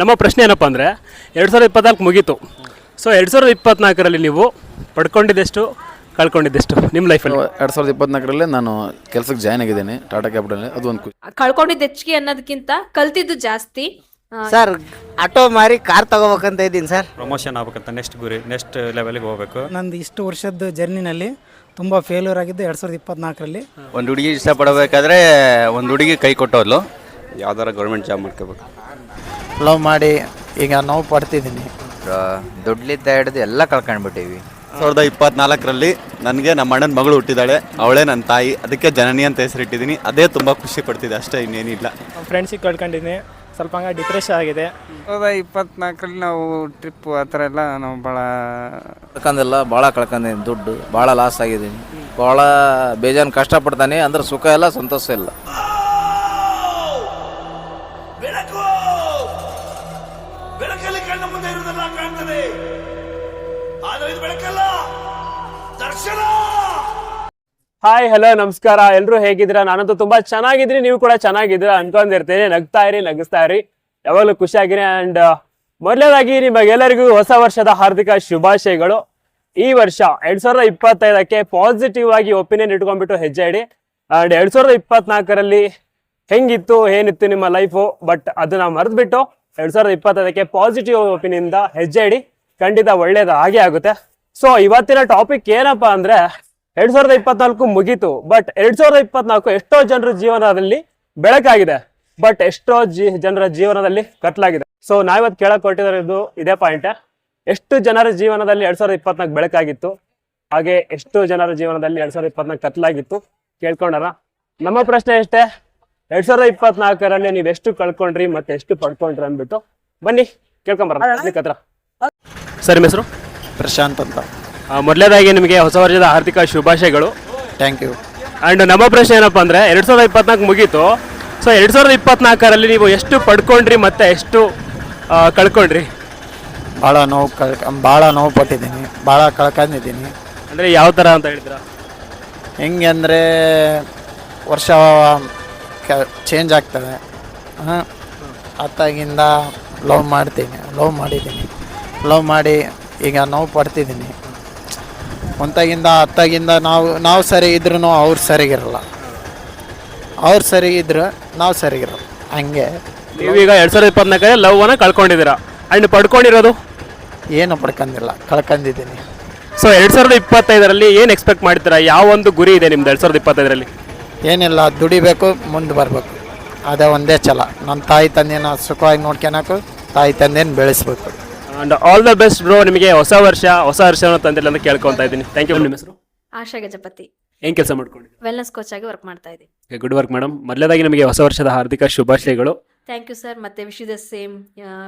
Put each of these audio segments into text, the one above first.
ನಮ್ಮ ಪ್ರಶ್ನೆ ಏನಪ್ಪ ಅಂದರೆ ಎರಡು ಸಾವಿರದ ಇಪ್ಪತ್ನಾಲ್ಕು ಮುಗೀತು. ಸೊ ಎರಡು ಸಾವಿರದ ಇಪ್ಪತ್ನಾಲ್ಕರಲ್ಲಿ ನೀವು ಪಡ್ಕೊಂಡಿದ್ದೆಷ್ಟು ಕಳ್ಕೊಂಡಿದ್ದೆಷ್ಟು ನಿಮ್ಮ ಲೈಫಲ್ಲಿ ಎರಡು ಸಾವಿರದ ಇಪ್ಪತ್ನಾಲ್ಕರಲ್ಲೇ ನಾನು ಕೆಲಸಕ್ಕೆ ಜಾಯ್ನ್ ಆಗಿದ್ದೇನೆ ಟಾಟಾ ಕ್ಯಾಪಿಟಲ್ ಅದು ಒಂದು ಖುಷಿ ಕಳ್ಕೊಂಡಿದ್ದು ಹೆಚ್ಚಿಗೆ ಅನ್ನೋದಕ್ಕಿಂತ ಕಲ್ತಿದ್ದು ಜಾಸ್ತಿ. ಸರ್ ಆಟೋ ಮಾರಿ ಕಾರ್ ತಗೋಬೇಕಂತ ಇದ್ದೀನಿ ಸರ್ ಪ್ರಮೋಷನ್ ಆಗ್ಬೇಕಂತ ನೆಕ್ಸ್ಟ್ ಗುರಿ ನೆಕ್ಸ್ಟ್ ಲೆವೆಲ್ಗೆ ಹೋಗ್ಬೇಕು. ನಂದು ಇಷ್ಟು ವರ್ಷದ ಜರ್ನಿನಲ್ಲಿ ತುಂಬ ಫೇಲ್ಯೂರ್ ಆಗಿದ್ದು ಎರಡು ಸಾವಿರದ ಇಪ್ಪತ್ನಾಲ್ಕರಲ್ಲಿ. ಒಂದು ಹುಡುಗಿ ಇಷ್ಟಪಡಬೇಕಾದ್ರೆ ಒಂದು ಹುಡುಗಿ ಕೈ ಕೊಟ್ಟೋದ್ಲು. ಯಾವ್ದಾರ ಗೌರ್ಮೆಂಟ್ ಜಾಬ್ ಮಾಡ್ಕೋಬೇಕು. ಲವ್ ಮಾಡಿ ಈಗ ನೋವು ಪಡ್ತಿದ್ದೀನಿ. ದುಡ್ಲಿದ್ದ ಹಿಡಿದು ಎಲ್ಲ ಕಳ್ಕೊಂಡ್ಬಿಟ್ಟಿವಿ. ಸಾವಿರದ ಇಪ್ಪತ್ನಾಲ್ಕರಲ್ಲಿ ನನಗೆ ನಮ್ಮ ಅಣ್ಣನ ಮಗಳು ಹುಟ್ಟಿದಾಳೆ. ಅವಳೇ ನನ್ನ ತಾಯಿ. ಅದಕ್ಕೆ ಜನನಿ ಅಂತ ಹೆಸರಿಟ್ಟಿದ್ದೀನಿ. ಅದೇ ತುಂಬ ಖುಷಿ ಪಡ್ತಿದೆ. ಅಷ್ಟೇ ಇನ್ನೇನಿಲ್ಲ ಫ್ರೆಂಡ್ಸಿಗೆ ಕಳ್ಕೊಂಡಿದ್ದೀನಿ. ಸ್ವಲ್ಪ ಹಂಗೆ ಡಿಪ್ರೆಷನ್ ಆಗಿದೆ. ಸಾವಿರದ ಇಪ್ಪತ್ನಾಲ್ಕರಲ್ಲಿ ನಾವು ಟ್ರಿಪ್ಪು ಆ ಥರ ಎಲ್ಲ ನಾವು ಭಾಳ ಕಳ್ಕೊಂಡಿಲ್ಲ ಭಾಳ ಕಳ್ಕೊಂಡಿದ್ದೀನಿ ದುಡ್ಡು. ಭಾಳ ಲಾಸ್ ಆಗಿದ್ದೀನಿ. ಭಾಳ ಬೇಜಾನ್ ಕಷ್ಟಪಡ್ತಾನೆ. ಅಂದ್ರೆ ಸುಖ ಇಲ್ಲ ಸಂತೋಷ ಇಲ್ಲ. ಹಾಯ್ ಹಲೋ ನಮಸ್ಕಾರ. ಎಲ್ಲರೂ ಹೇಗಿದ್ದೀರಾ? ನಾನಂತೂ ತುಂಬಾ ಚೆನ್ನಾಗಿದ್ರಿ ನೀವು ಕೂಡ ಚೆನ್ನಾಗಿದ್ದೀರಾ ಅನ್ಕೊಂಡಿರ್ತೀನಿ. ನಗ್ತಾ ಇರಿ, ನಗಿಸ್ತಾ ಇರಿ. ಯಾವಾಗಲೂ ಖುಷಿಯಾಗಿರಿ ಅಂಡ್ ಮೊದಲನೇದಾಗಿ ನಿಮಗೆಲ್ಲರಿಗೂ ಹೊಸ ವರ್ಷದ ಹಾರ್ದಿಕ ಶುಭಾಶಯಗಳು. ಈ ವರ್ಷ ಎರಡ್ ಸಾವಿರದ ಇಪ್ಪತ್ತೈದಕ್ಕೆ ಪಾಸಿಟಿವ್ ಆಗಿ ಒಪಿನಿಯನ್ ಇಟ್ಕೊಂಡ್ಬಿಟ್ಟು ಹೆಜ್ಜೆ ಇಡಿ. ಅಂಡ್ ಎರಡ್ ಸಾವಿರದ ಇಪ್ಪತ್ನಾಲ್ಕರಲ್ಲಿ ಹೆಂಗಿತ್ತು, ಏನಿತ್ತು ನಿಮ್ಮ ಲೈಫು ಬಟ್ ಅದನ್ನ ಮರೆದ್ಬಿಟ್ಟು ಎರಡ್ ಸಾವಿರದ ಇಪ್ಪತ್ತೈದಕ್ಕೆ ಪಾಸಿಟಿವ್ ಒಪಿನಿಯಿಂದ ಹೆಜ್ಜೆ ಇಡಿ. ಖಂಡಿತ ಒಳ್ಳೇದು ಹಾಗೆ ಆಗುತ್ತೆ. ಸೊ ಇವತ್ತಿನ ಟಾಪಿಕ್ ಏನಪ್ಪಾ ಅಂದ್ರೆ ಎರಡ್ ಸಾವಿರದ ಇಪ್ಪತ್ನಾಲ್ಕು ಮುಗೀತು ಬಟ್ ಎರಡ್ ಸಾವಿರದ ಇಪ್ಪತ್ನಾಲ್ಕು ಎಷ್ಟೋ ಜನರ ಜೀವನದಲ್ಲಿ ಬೆಳಕಾಗಿದೆ ಬಟ್ ಎಷ್ಟೋ ಜಿ ಜನರ ಜೀವನದಲ್ಲಿ ಕತ್ಲಾಗಿದೆ. ಸೊ ನಾವಿವತ್ತು ಕೇಳಕ್ ಹೊರಟಿರೋದು ಇದೇ ಪಾಯಿಂಟ್ ಎಷ್ಟು ಜನರ ಜೀವನದಲ್ಲಿ ಎರಡ್ ಸಾವಿರದ ಇಪ್ಪತ್ನಾಲ್ಕು ಬೆಳಕಾಗಿತ್ತು ಹಾಗೆ ಎಷ್ಟು ಜನರ ಜೀವನದಲ್ಲಿ ಎರಡ್ ಸಾವಿರದ ಇಪ್ಪತ್ನಾಲ್ಕು ಕತ್ಲಾಗಿತ್ತು ಕೇಳ್ಕೊಂಡಾರ? ನಮ್ಮ ಪ್ರಶ್ನೆ ಎಷ್ಟೇ? ಎರಡ್ ಸಾವಿರದ ಇಪ್ಪತ್ನಾಲ್ಕರಲ್ಲಿ ನೀವು ಎಷ್ಟು ಕಳ್ಕೊಂಡ್ರಿ ಮತ್ತೆ ಎಷ್ಟು ಪಡ್ಕೊಂಡ್ರಿ ಅಂದ್ಬಿಟ್ಟು ಬನ್ನಿ ಕೇಳ್ಕೊಂಬರ ಹತ್ರ ಸರಿ ಹೆಸರು? ಪ್ರಶಾಂತ್ ಅಂತ. ಮೊದಲೇದಾಗಿ ನಿಮಗೆ ಹೊಸ ವರ್ಷದ ಆರ್ಥಿಕ ಶುಭಾಶಯಗಳು. ಥ್ಯಾಂಕ್ ಯು ಆ್ಯಂಡ್ ನಮ್ಮ ಪ್ರಶ್ನೆ ಏನಪ್ಪ ಅಂದರೆ ಎರಡು ಸಾವಿರದ ಇಪ್ಪತ್ನಾಲ್ಕು ಮುಗೀತು. ಸೊ ಎರಡು ಸಾವಿರದ ಇಪ್ಪತ್ನಾಲ್ಕರಲ್ಲಿ ನೀವು ಎಷ್ಟು ಪಡ್ಕೊಂಡ್ರಿ ಮತ್ತು ಎಷ್ಟು ಆ, ಕಳ್ಕೊಂಡ್ರಿ? ಭಾಳ ನೋವು ಕಳ್ ಭಾಳ ನೋವು ಪಟ್ಟಿದ್ದೀನಿ ಭಾಳ ಕಳ್ಕೊಂಡಿದ್ದೀನಿ. ಅಂದರೆ ಯಾವ ಥರ ಅಂತ ಹೇಳಿದ್ರ ಹೆಂಗೆ ಅಂದರೆ ವರ್ಷ ಚೇಂಜ್ ಆಗ್ತದೆ. ಹಾಂ ಅತ್ತಾಗಿಂದ ಲವ್ ಮಾಡ್ತೀನಿ ಲವ್ ಮಾಡಿದ್ದೀನಿ. ಲವ್ ಮಾಡಿ ಈಗ ನೋವು ಪಡ್ತಿದ್ದೀನಿ. ಒಂತಾಗಿಂದ ಹತ್ತಾಗಿಂದ ನಾವು ನಾವು ಸರಿ ಇದ್ರೂ ಅವ್ರು ಸರಿಗಿರಲ್ಲ ಅವ್ರು ಸರಿ ಇದ್ರು ನಾವು ಸರಿಗಿರಲ್ಲ ಹಂಗೆ. ನೀವೀಗ ಎರಡು ಸಾವಿರದ ಇಪ್ಪತ್ನಾಲ್ಕರಲ್ಲಿ ಲವ್ ಅನ್ನ ಕಳ್ಕೊಂಡಿದ್ದೀರಾ? ಅಂಡ್ ಪಡ್ಕೊಂಡಿರೋದು? ಏನು ಪಡ್ಕೊಂಡಿಲ್ಲ ಕಳ್ಕೊಂಡಿದ್ದೀನಿ. ಸೊ ಎರಡು ಸಾವಿರದ ಇಪ್ಪತ್ತೈದರಲ್ಲಿ ಏನು ಎಕ್ಸ್ಪೆಕ್ಟ್ ಮಾಡ್ತೀರಾ? ಯಾವ ಒಂದು ಗುರಿ ಇದೆ ನಿಮ್ದು ಎರಡು ಸಾವಿರದ ಇಪ್ಪತ್ತೈದರಲ್ಲಿ? ಏನಿಲ್ಲ ದುಡಿಬೇಕು ಮುಂದೆ ಬರಬೇಕು. ಅದೇ ಒಂದೇ ಛಲ. ನನ್ನ ತಾಯಿ ತಂದೆನ ಸುಖವಾಗಿ ನೋಡ್ಕೊಳಕು ತಾಯಿ ತಂದೆನ ಬೆಳೆಸ್ಬೇಕು. And all the best bro ನಿಮಗೆ ಹೊಸ ವರ್ಷ ಹೊಸ ವರ್ಷವನ್ನು ತಂದಿಲ್ಲ ಅಂತ ಕೇಳ್ಕೊಂತ ಇದ್ದೀನಿ. ಥ್ಯಾಂಕ್ ಯು ನಿಮ್ಮ ಹೆಸರು? ಆಶಾ ಗಜಪತಿ. ಏನ್ ಕೆಲಸ ಮಾಡ್ಕೊಂಡಿದ್ದೀರಾ? ವೆಲ್ನೆಸ್ ಕೋಚ್ ಆಗಿ ವರ್ಕ್ ಮಾಡ್ತಾ ಇದ್ದೀನಿ. ಗುಡ್ ವರ್ಕ್ ಮೇಡಮ್ ಮೊದಲೇದಾಗಿ ನಿಮಗೆ ಹೊಸ ವರ್ಷದ ಹಾರ್ದಿಕ ಶುಭಾಶಯಗಳು. ಥ್ಯಾಂಕ್ ಯು ಸರ್ ಮತ್ತೆ wish the same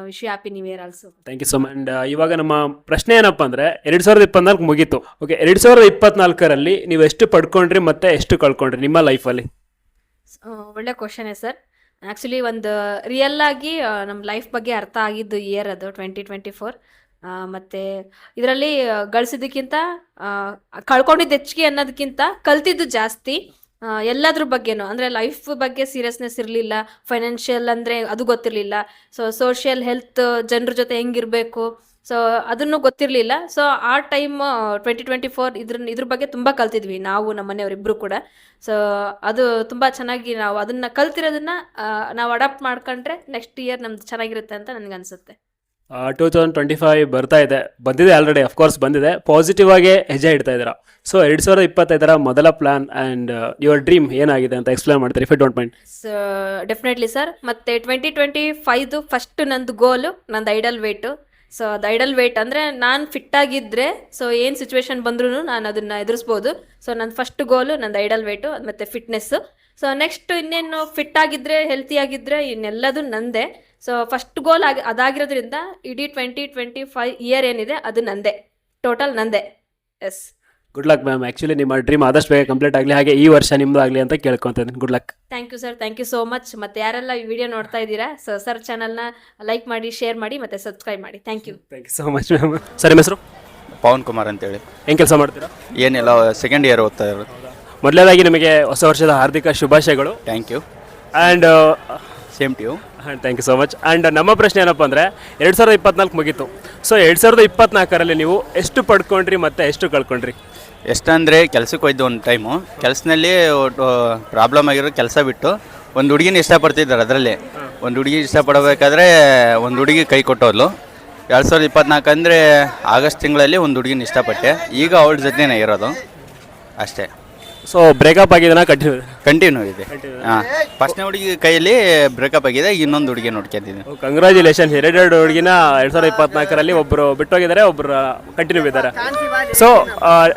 wish happy new year also thank you so and ಇವಾಗ ನಮ್ಮ ಪ್ರಶ್ನೆ ಏನಪ್ಪ ಅಂದ್ರೆ ಎರಡ್ ಸಾವಿರದ ಇಪ್ಪತ್ನಾಲ್ಕು ಮುಗೀತು. ಓಕೆ ಎರಡ್ ಸಾವಿರದ ಇಪ್ಪತ್ನಾಲ್ಕರಲ್ಲಿ ನೀವು ಎಷ್ಟು ಪಡ್ಕೊಂಡ್ರಿ ಮತ್ತೆ ಎಷ್ಟು ಕಳ್ಕೊಂಡ್ರಿ ನಿಮ್ಮ ಲೈಫಲ್ಲಿ ಒಳ್ಳೆ ಕ್ವಶನ್ ಸರ್ ಆ್ಯಕ್ಚುಲಿ ಒಂದು ರಿಯಲ್ ಆಗಿ ನಮ್ಮ ಲೈಫ್ ಬಗ್ಗೆ ಅರ್ಥ ಆಗಿದ್ದು ಇಯರ್ ಅದು ಟ್ವೆಂಟಿ ಟ್ವೆಂಟಿ ಫೋರ್ ಮತ್ತು ಇದರಲ್ಲಿ ಗಳಿಸಿದ್ದಕ್ಕಿಂತ ಕಳ್ಕೊಂಡಿದ್ದು ಹೆಚ್ಚಿಗೆ ಅನ್ನೋದಕ್ಕಿಂತ ಕಲ್ತಿದ್ದು ಜಾಸ್ತಿ. ಎಲ್ಲದ್ರ ಬಗ್ಗೆನೂ, ಅಂದರೆ ಲೈಫ್ ಬಗ್ಗೆ ಸೀರಿಯಸ್ನೆಸ್ ಇರಲಿಲ್ಲ ಫೈನಾನ್ಷಿಯಲ್ ಅಂದರೆ ಅದು ಗೊತ್ತಿರಲಿಲ್ಲ. ಸೊ ಸೋಷಿಯಲ್ ಹೆಲ್ತ್ ಜನರ ಜೊತೆ ಹೆಂಗಿರಬೇಕು ಸೊ ಅದನ್ನು ಗೊತ್ತಿರಲಿಲ್ಲ. ಸೊ ಆ ಟೈಮ್ ಟ್ವೆಂಟಿ ಟ್ವೆಂಟಿ ಫೋರ್ ಇದ್ರ ಇದ್ರ ಬಗ್ಗೆ ತುಂಬ ಕಲ್ತಿದ್ವಿ ನಾವು ನಮ್ಮ ಮನೆಯವರಿಬ್ಬರು ಕೂಡ. ಸೊ ಅದು ತುಂಬ ಚೆನ್ನಾಗಿ ನಾವು ಅದನ್ನು ಕಲ್ತಿರೋದನ್ನ ನಾವು ಅಡಾಪ್ಟ್ ಮಾಡ್ಕೊಂಡ್ರೆ ನೆಕ್ಸ್ಟ್ ಇಯರ್ ನಮ್ದು ಚೆನ್ನಾಗಿರುತ್ತೆ ಅಂತ ನನಗನ್ಸುತ್ತೆ ಟೂ ತೌಸಂಡ್ ಟ್ವೆಂಟಿ ಫೈವ್ ಬರ್ತಾ ಇದೆ. ಬಂದಿದೆ ಆಲ್ರೆಡಿ ಅಫ್ಕೋರ್ಸ್ ಬಂದಿದೆ. ಪಾಸಿಟಿವ್ ಆಗಿ ಹೆಜ್ಜೆ ಇಡ್ತಾ ಇದ್ದೀರಾ? ಸೊ ಎರಡು ಸಾವಿರದ ಇಪ್ಪತ್ತೈದರ ಮೊದಲ ಪ್ಲಾನ್ ಆ್ಯಂಡ್ ಯುವರ್ ಡ್ರೀಮ್ ಏನಾಗಿದೆ ಅಂತ ಎಕ್ಸ್ಪ್ಲೇನ್ ಮಾಡ್ತೀರಿ if don't mind so definitely sir ಮತ್ತು ಟ್ವೆಂಟಿ ಟ್ವೆಂಟಿ ಫೈವ್ದು ಫಸ್ಟ್ ನಂದು ಗೋಲು ನಂದು ಐಡಲ್ ವೇಟು ಸೊ ಅದು ಐಡಲ್ ವೇಟ್ ಅಂದರೆ ನಾನು ಫಿಟ್ಟಾಗಿದ್ದರೆ ಸೊ ಏನು ಸಿಚುವೇಶನ್ ಬಂದ್ರೂ ನಾನು ಅದನ್ನು ಎದುರಿಸ್ಬೋದು. ಸೊ ನನ್ನ ಫಸ್ಟ್ ಗೋಲು ನಂದು ಐಡಲ್ ವೇಟು ಮತ್ತು ಫಿಟ್ನೆಸ್ಸು ಸೊ ನೆಕ್ಸ್ಟ್ ಇನ್ನೇನು ಫಿಟ್ ಹೆಲ್ತಿಯಾಗಿದ್ದರೆ ಇನ್ನೆಲ್ಲದು ನಂದೇ. ಸೊ ಫಸ್ಟ್ ಗೋಲ್ ಆಗಿ, ಅದಾಗಿರೋದ್ರಿಂದ ಇಡೀ ಟ್ವೆಂಟಿ ಟ್ವೆಂಟಿ ಫೈವ್ ಇಯರ್ ಏನಿದೆ, ಅದು ನಂದೇ. ಟೋಟಲ್ ನಂದೇ. Yes good luck ma'am actually ನಿಮ್ಮ ಡ್ರೀಮ್ ಆದಷ್ಟು ಬೇಗ ಕಂಪ್ಲೀಟ್ ಆಗಲಿ. ಹಾಗೆ ಈ ವರ್ಷ ನಿಮ್ಮದು ಆಗಲಿ ಅಂತ ಕೇಳ್ಕೊತೀನಿ ಇದ್ದೀನಿ. Good luck thank you sir thank you so much ಮತ್ತು ಯಾರೆಲ್ಲ ಈ ವಿಡಿಯೋ ನೋಡ್ತಾ ಇದ್ದೀರಾ ಸೊ ಸರ್ ಚಾನಲ್ನ ಲೈಕ್ ಮಾಡಿ ಶೇರ್ ಮಾಡಿ ಮತ್ತು ಸಬ್ಸ್ಕ್ರೈಬ್ ಮಾಡಿ. Thank you thank you so much ma'am sir ನಿಮ್ಮ ಹೆಸರು? ಪವನ್ ಕುಮಾರ್ ಅಂತೇಳಿ. ಏನು ಕೆಲಸ ಮಾಡ್ತೀರಾ? ಏನಿಲ್ಲ ಸೆಕೆಂಡ್ ಇಯರ್ ಓದ್ತಾ ಇರೋದು. ಮೊದಲೇದಾಗಿ ನಿಮಗೆ ಹೊಸ ವರ್ಷದ ಹಾರ್ದಿಕ ಶುಭಾಶಯಗಳು. Thank you and same to you thank you so much and ನಮ್ಮ ಪ್ರಶ್ನೆ ಏನಪ್ಪ ಅಂದರೆ, ಎರಡು ಸಾವಿರದ ಇಪ್ಪತ್ನಾಲ್ಕು ಮುಗೀತು. ಸೊ ಎರಡು ಸಾವಿರದ ಇಪ್ಪತ್ನಾಲ್ಕರಲ್ಲಿ ನೀವು ಎಷ್ಟು ಪಡ್ಕೊಂಡ್ರಿ ಮತ್ತು ಎಷ್ಟು ಕಳ್ಕೊಂಡ್ರಿ? ಎಷ್ಟಂದರೆ ಕೆಲಸಕ್ಕೆ ಹೋಯ್ದು ಒಂದು ಟೈಮು ಕೆಲಸದಲ್ಲಿ ಪ್ರಾಬ್ಲಮ್ ಆಗಿರೋ ಕೆಲಸ ಬಿಟ್ಟು ಒಂದು ಹುಡುಗಿನ ಇಷ್ಟಪಡ್ತಿದ್ದಾರೆ ಅದರಲ್ಲಿ. ಒಂದು ಹುಡುಗಿ ಇಷ್ಟಪಡಬೇಕಾದ್ರೆ ಒಂದು ಹುಡುಗಿ ಕೈ ಕೊಟ್ಟೋದ್ಲು. ಎರಡು ಸಾವಿರದ ಇಪ್ಪತ್ನಾಲ್ಕು ಅಂದರೆ ಆಗಸ್ಟ್ ತಿಂಗಳಲ್ಲಿ ಒಂದು ಹುಡುಗಿನ ಇಷ್ಟಪಟ್ಟೆ. ಈಗ ಅವಳ ಜೊತೆನೇ ಇರೋದು. ಅಷ್ಟೇ. ಸೊ ಬ್ರೇಕಪ್ ಆಗಿದೆನಾ ಕಂಟಿನ್ಯೂ ಕಂಟಿನ್ಯೂ ಇದೆ? ಹಾಂ ಫಸ್ಟ್ನೇ ಹುಡುಗಿ ಕೈಯಲ್ಲಿ ಬ್ರೇಕಪ್ ಆಗಿದೆ ಇನ್ನೊಂದು ಹುಡುಗಿ ನೋಡ್ಕೊಂಡಿದ್ದೀನಿ ಕಂಗ್ರ್ಯಾಚುಲೇಷನ್ ಎರಡೆರಡು ಹುಡುಗಿನ ಎರಡು ಸಾವಿರದ ಇಪ್ಪತ್ನಾಲ್ಕರಲ್ಲಿ ಒಬ್ಬರು ಬಿಟ್ಟೋಗಿದ್ದಾರೆ ಒಬ್ಬರು ಕಂಟಿನ್ಯೂ ಇದ್ದಾರೆ. ಸೊ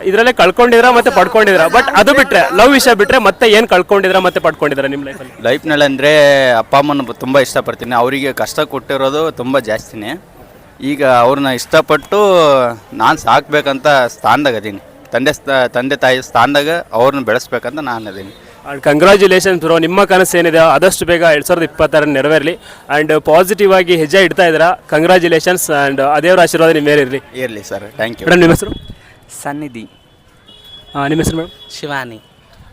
ಇದರಲ್ಲೇ ಕಳ್ಕೊಂಡಿದ್ರ ಮತ್ತೆ ಪಡ್ಕೊಂಡಿದ್ರ ಬಟ್ ಅದು ಬಿಟ್ರೆ ಲವ್ ವಿಷಯ ಬಿಟ್ರೆ ಮತ್ತೆ ಏನು ಕಳ್ಕೊಂಡಿದ್ರ ಮತ್ತೆ ಪಡ್ಕೊಂಡಿದ್ರ ನಿಮ್ಮ ಲೈಫಲ್ಲಿ ಲೈಫ್ನಲ್ಲಿ ಅಂದರೆ ಅಪ್ಪ ಅಮ್ಮನ ತುಂಬ ಇಷ್ಟಪಡ್ತೀನಿ. ಅವರಿಗೆ ಕಷ್ಟ ಕೊಟ್ಟಿರೋದು ತುಂಬ ಜಾಸ್ತಿನೇ. ಈಗ ಅವ್ರನ್ನ ಇಷ್ಟಪಟ್ಟು ನಾನು ಸಾಕ್ಬೇಕಂತ ಸ್ಥಾನದಾಗ ಅದೀನಿ ತಂದೆ ಸ್ಥ ತಂದೆ ತಾಯಿ ಸ್ಥಾನದಾಗ ಅವ್ರನ್ನ ಬೆಳೆಸ್ಬೇಕಂತ ನಾನು ಅದೀನಿ. ಆ್ಯಂಡ್ ಕಂಗ್ರ್ಯಾಚುಲೇಷನ್ ಬ್ರೋ ನಿಮ್ಮ ಕನಸು ಏನಿದೆ ಆದಷ್ಟು ಬೇಗ ಎರಡು ಸಾವಿರದ ಇಪ್ಪತ್ತಾರ ನೆರವೇರಲಿ. ಆ್ಯಂಡ್ ಪಾಸಿಟಿವ್ ಆಗಿ ಹೆಜ್ಜೆ ಇಡ್ತಾ ಇದ್ದೀರಾ? ಕಂಗ್ರ್ಯಾಚುಲೇಷನ್ಸ್ ಆ್ಯಂಡ್ ಅದೇವ್ರ ಆಶೀರ್ವಾದ ನಿಮ್ಮ ಮೇಲೆ ಇರಲಿ. ಇರಲಿ ಸರ್ ಥ್ಯಾಂಕ್ ಯು ಮೇಡಮ್ ನಿಮ್ಮ ಹೆಸರು? ಸನ್ನಿಧಿ. ಆ, ನಿಮ್ಮ ಹೆಸರು ಮೇಡಮ್ ಶಿವಾನಿ.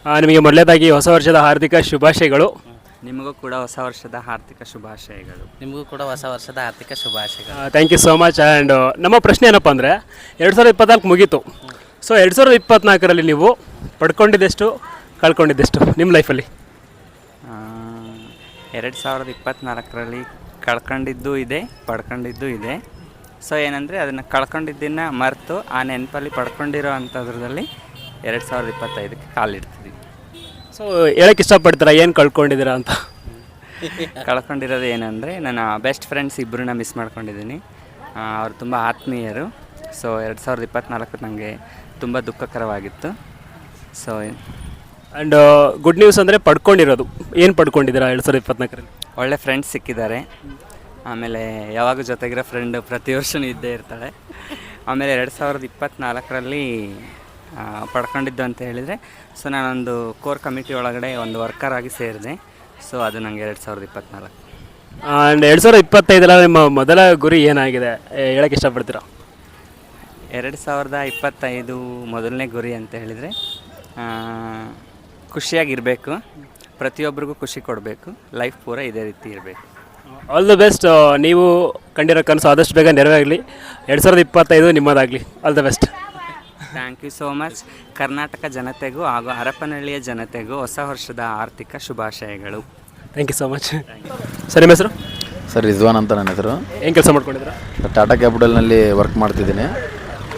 ಆ, ನಿಮಗೆ ಮೊದಲೇದಾಗಿ ಹೊಸ ವರ್ಷದ ಹಾರ್ದಿಕ ಶುಭಾಶಯಗಳು. ನಿಮಗೂ ಕೂಡ ಹೊಸ ವರ್ಷದ ಆರ್ಥಿಕ ಶುಭಾಶಯಗಳು. ನಿಮಗೂ ಕೂಡ ಹೊಸ ವರ್ಷದ ಆರ್ಥಿಕ ಶುಭಾಶಯಗಳು. Thank you so much and ನಮ್ಮ ಪ್ರಶ್ನೆ ಏನಪ್ಪ ಅಂದರೆ ಎರಡು ಸಾವಿರದ ಇಪ್ಪತ್ನಾಲ್ಕು ಮುಗೀತು. ಸೊ ಎರಡು ಸಾವಿರದ ಇಪ್ಪತ್ನಾಲ್ಕರಲ್ಲಿ ನೀವು ಪಡ್ಕೊಂಡಿದ್ದೆಷ್ಟು ಕಳ್ಕೊಂಡಿದ್ದೆಷ್ಟು ನಿಮ್ಮ ಲೈಫಲ್ಲಿ ಎರಡು ಸಾವಿರದ ಇಪ್ಪತ್ತ್ನಾಲ್ಕರಲ್ಲಿ ಕಳ್ಕೊಂಡಿದ್ದು ಇದೆ ಪಡ್ಕೊಂಡಿದ್ದು ಇದೆ. ಸೊ ಏನಂದರೆ ಅದನ್ನು ಕಳ್ಕೊಂಡಿದ್ದನ್ನು ಮರೆತು ಆ ನೆನಪಲ್ಲಿ ಪಡ್ಕೊಂಡಿರೋ ಅಂಥದ್ರದಲ್ಲಿ ಎರಡು ಸಾವಿರದ ಇಪ್ಪತ್ತೈದಕ್ಕೆ ಕಾಲಿಡ್ತೀವಿ ಸೊ ಹೇಳಕ್ಕೆ ಇಷ್ಟಪಡ್ತೀರಾ? ಏನು ಕಳ್ಕೊಂಡಿದ್ದೀರಾ ಅಂತ? ಕಳ್ಕೊಂಡಿರೋದು ಏನಂದರೆ ನನ್ನ ಬೆಸ್ಟ್ ಫ್ರೆಂಡ್ಸ್ ಇಬ್ಬರನ್ನ ಮಿಸ್ ಮಾಡ್ಕೊಂಡಿದ್ದೀನಿ. ಅವ್ರು ತುಂಬ ಆತ್ಮೀಯರು. ಸೊ ಎರಡು ಸಾವಿರದ ಇಪ್ಪತ್ತ್ನಾಲ್ಕು ನನಗೆ ತುಂಬ ದುಃಖಕರವಾಗಿತ್ತು. ಸೊ ಆ್ಯಂಡ್ ಗುಡ್ ನ್ಯೂಸ್ ಅಂದರೆ ಪಡ್ಕೊಂಡಿರೋದು. ಏನು ಪಡ್ಕೊಂಡಿದ್ದೀರಾ ಎರಡು ಸಾವಿರದ ಇಪ್ಪತ್ನಾಲ್ಕರಲ್ಲಿ? ಒಳ್ಳೆ ಫ್ರೆಂಡ್ಸ್ ಸಿಕ್ಕಿದ್ದಾರೆ. ಆಮೇಲೆ ಯಾವಾಗ ಜೊತೆಗಿರೋ ಫ್ರೆಂಡ್ ಪ್ರತಿ ವರ್ಷವೂ ಇದ್ದೇ ಇರ್ತಾಳೆ. ಆಮೇಲೆ ಎರಡು ಸಾವಿರದ ಇಪ್ಪತ್ತ್ನಾಲ್ಕರಲ್ಲಿ ಪಡ್ಕೊಂಡಿದ್ದು ಅಂತ ಹೇಳಿದರೆ ಸೊ ನಾನೊಂದು ಕೋರ್ ಕಮಿಟಿ ಒಳಗಡೆ ಒಂದು ವರ್ಕರ್ ಆಗಿ ಸೇರಿದೆ. ಸೊ ಅದು ನನಗೆ ಎರಡು ಸಾವಿರದ ಇಪ್ಪತ್ತ್ನಾಲ್ಕು ಆ್ಯಂಡ್ ಎರಡು ಸಾವಿರದ ಇಪ್ಪತ್ತೈದರಲ್ಲಿ ನಿಮ್ಮ ಮೊದಲ ಗುರಿ ಏನಾಗಿದೆ? ಹೇಳಕ್ಕೆ ಇಷ್ಟಪಡ್ತೀರಾ? ಎರಡು ಸಾವಿರದ ಇಪ್ಪತ್ತೈದು ಮೊದಲನೇ ಗುರಿ ಅಂತ ಹೇಳಿದರೆ ಖುಷಿಯಾಗಿರಬೇಕು. ಪ್ರತಿಯೊಬ್ಬರಿಗೂ ಖುಷಿ ಕೊಡಬೇಕು. ಲೈಫ್ ಪೂರ ಇದೇ ರೀತಿ ಇರಬೇಕು. ಆಲ್ ದ ಬೆಸ್ಟ್ ನೀವು ಕಂಡಿರೋ ಕನಸು ಆದಷ್ಟು ಬೇಗ ನೆರವೇರಲಿ ಎರಡು ಸಾವಿರದ ಇಪ್ಪತ್ತೈದು ನಿಮ್ಮದಾಗಲಿ. All the best thank you so much Karnataka ಜನತೆಗೂ ಹಾಗೂ ಹರಪನಹಳ್ಳಿಯ ಜನತೆಗೂ ಹೊಸ ವರ್ಷದ ಆರ್ಥಿಕ ಶುಭಾಶಯಗಳು. Thank you so much sir ನಿಮ್ಮ ಹೆಸರು? ಸರ್ ರಿಜ್ವಾನ್ ಅಂತ ನನ್ನ ಹೆಸರು. ಏನು ಕೆಲಸ ಮಾಡ್ಕೊಂಡಿದ್ದೀರಾ? ಟಾಟಾ ಕ್ಯಾಪಿಟಲ್ನಲ್ಲಿ ವರ್ಕ್ ಮಾಡ್ತಿದ್ದೀನಿ.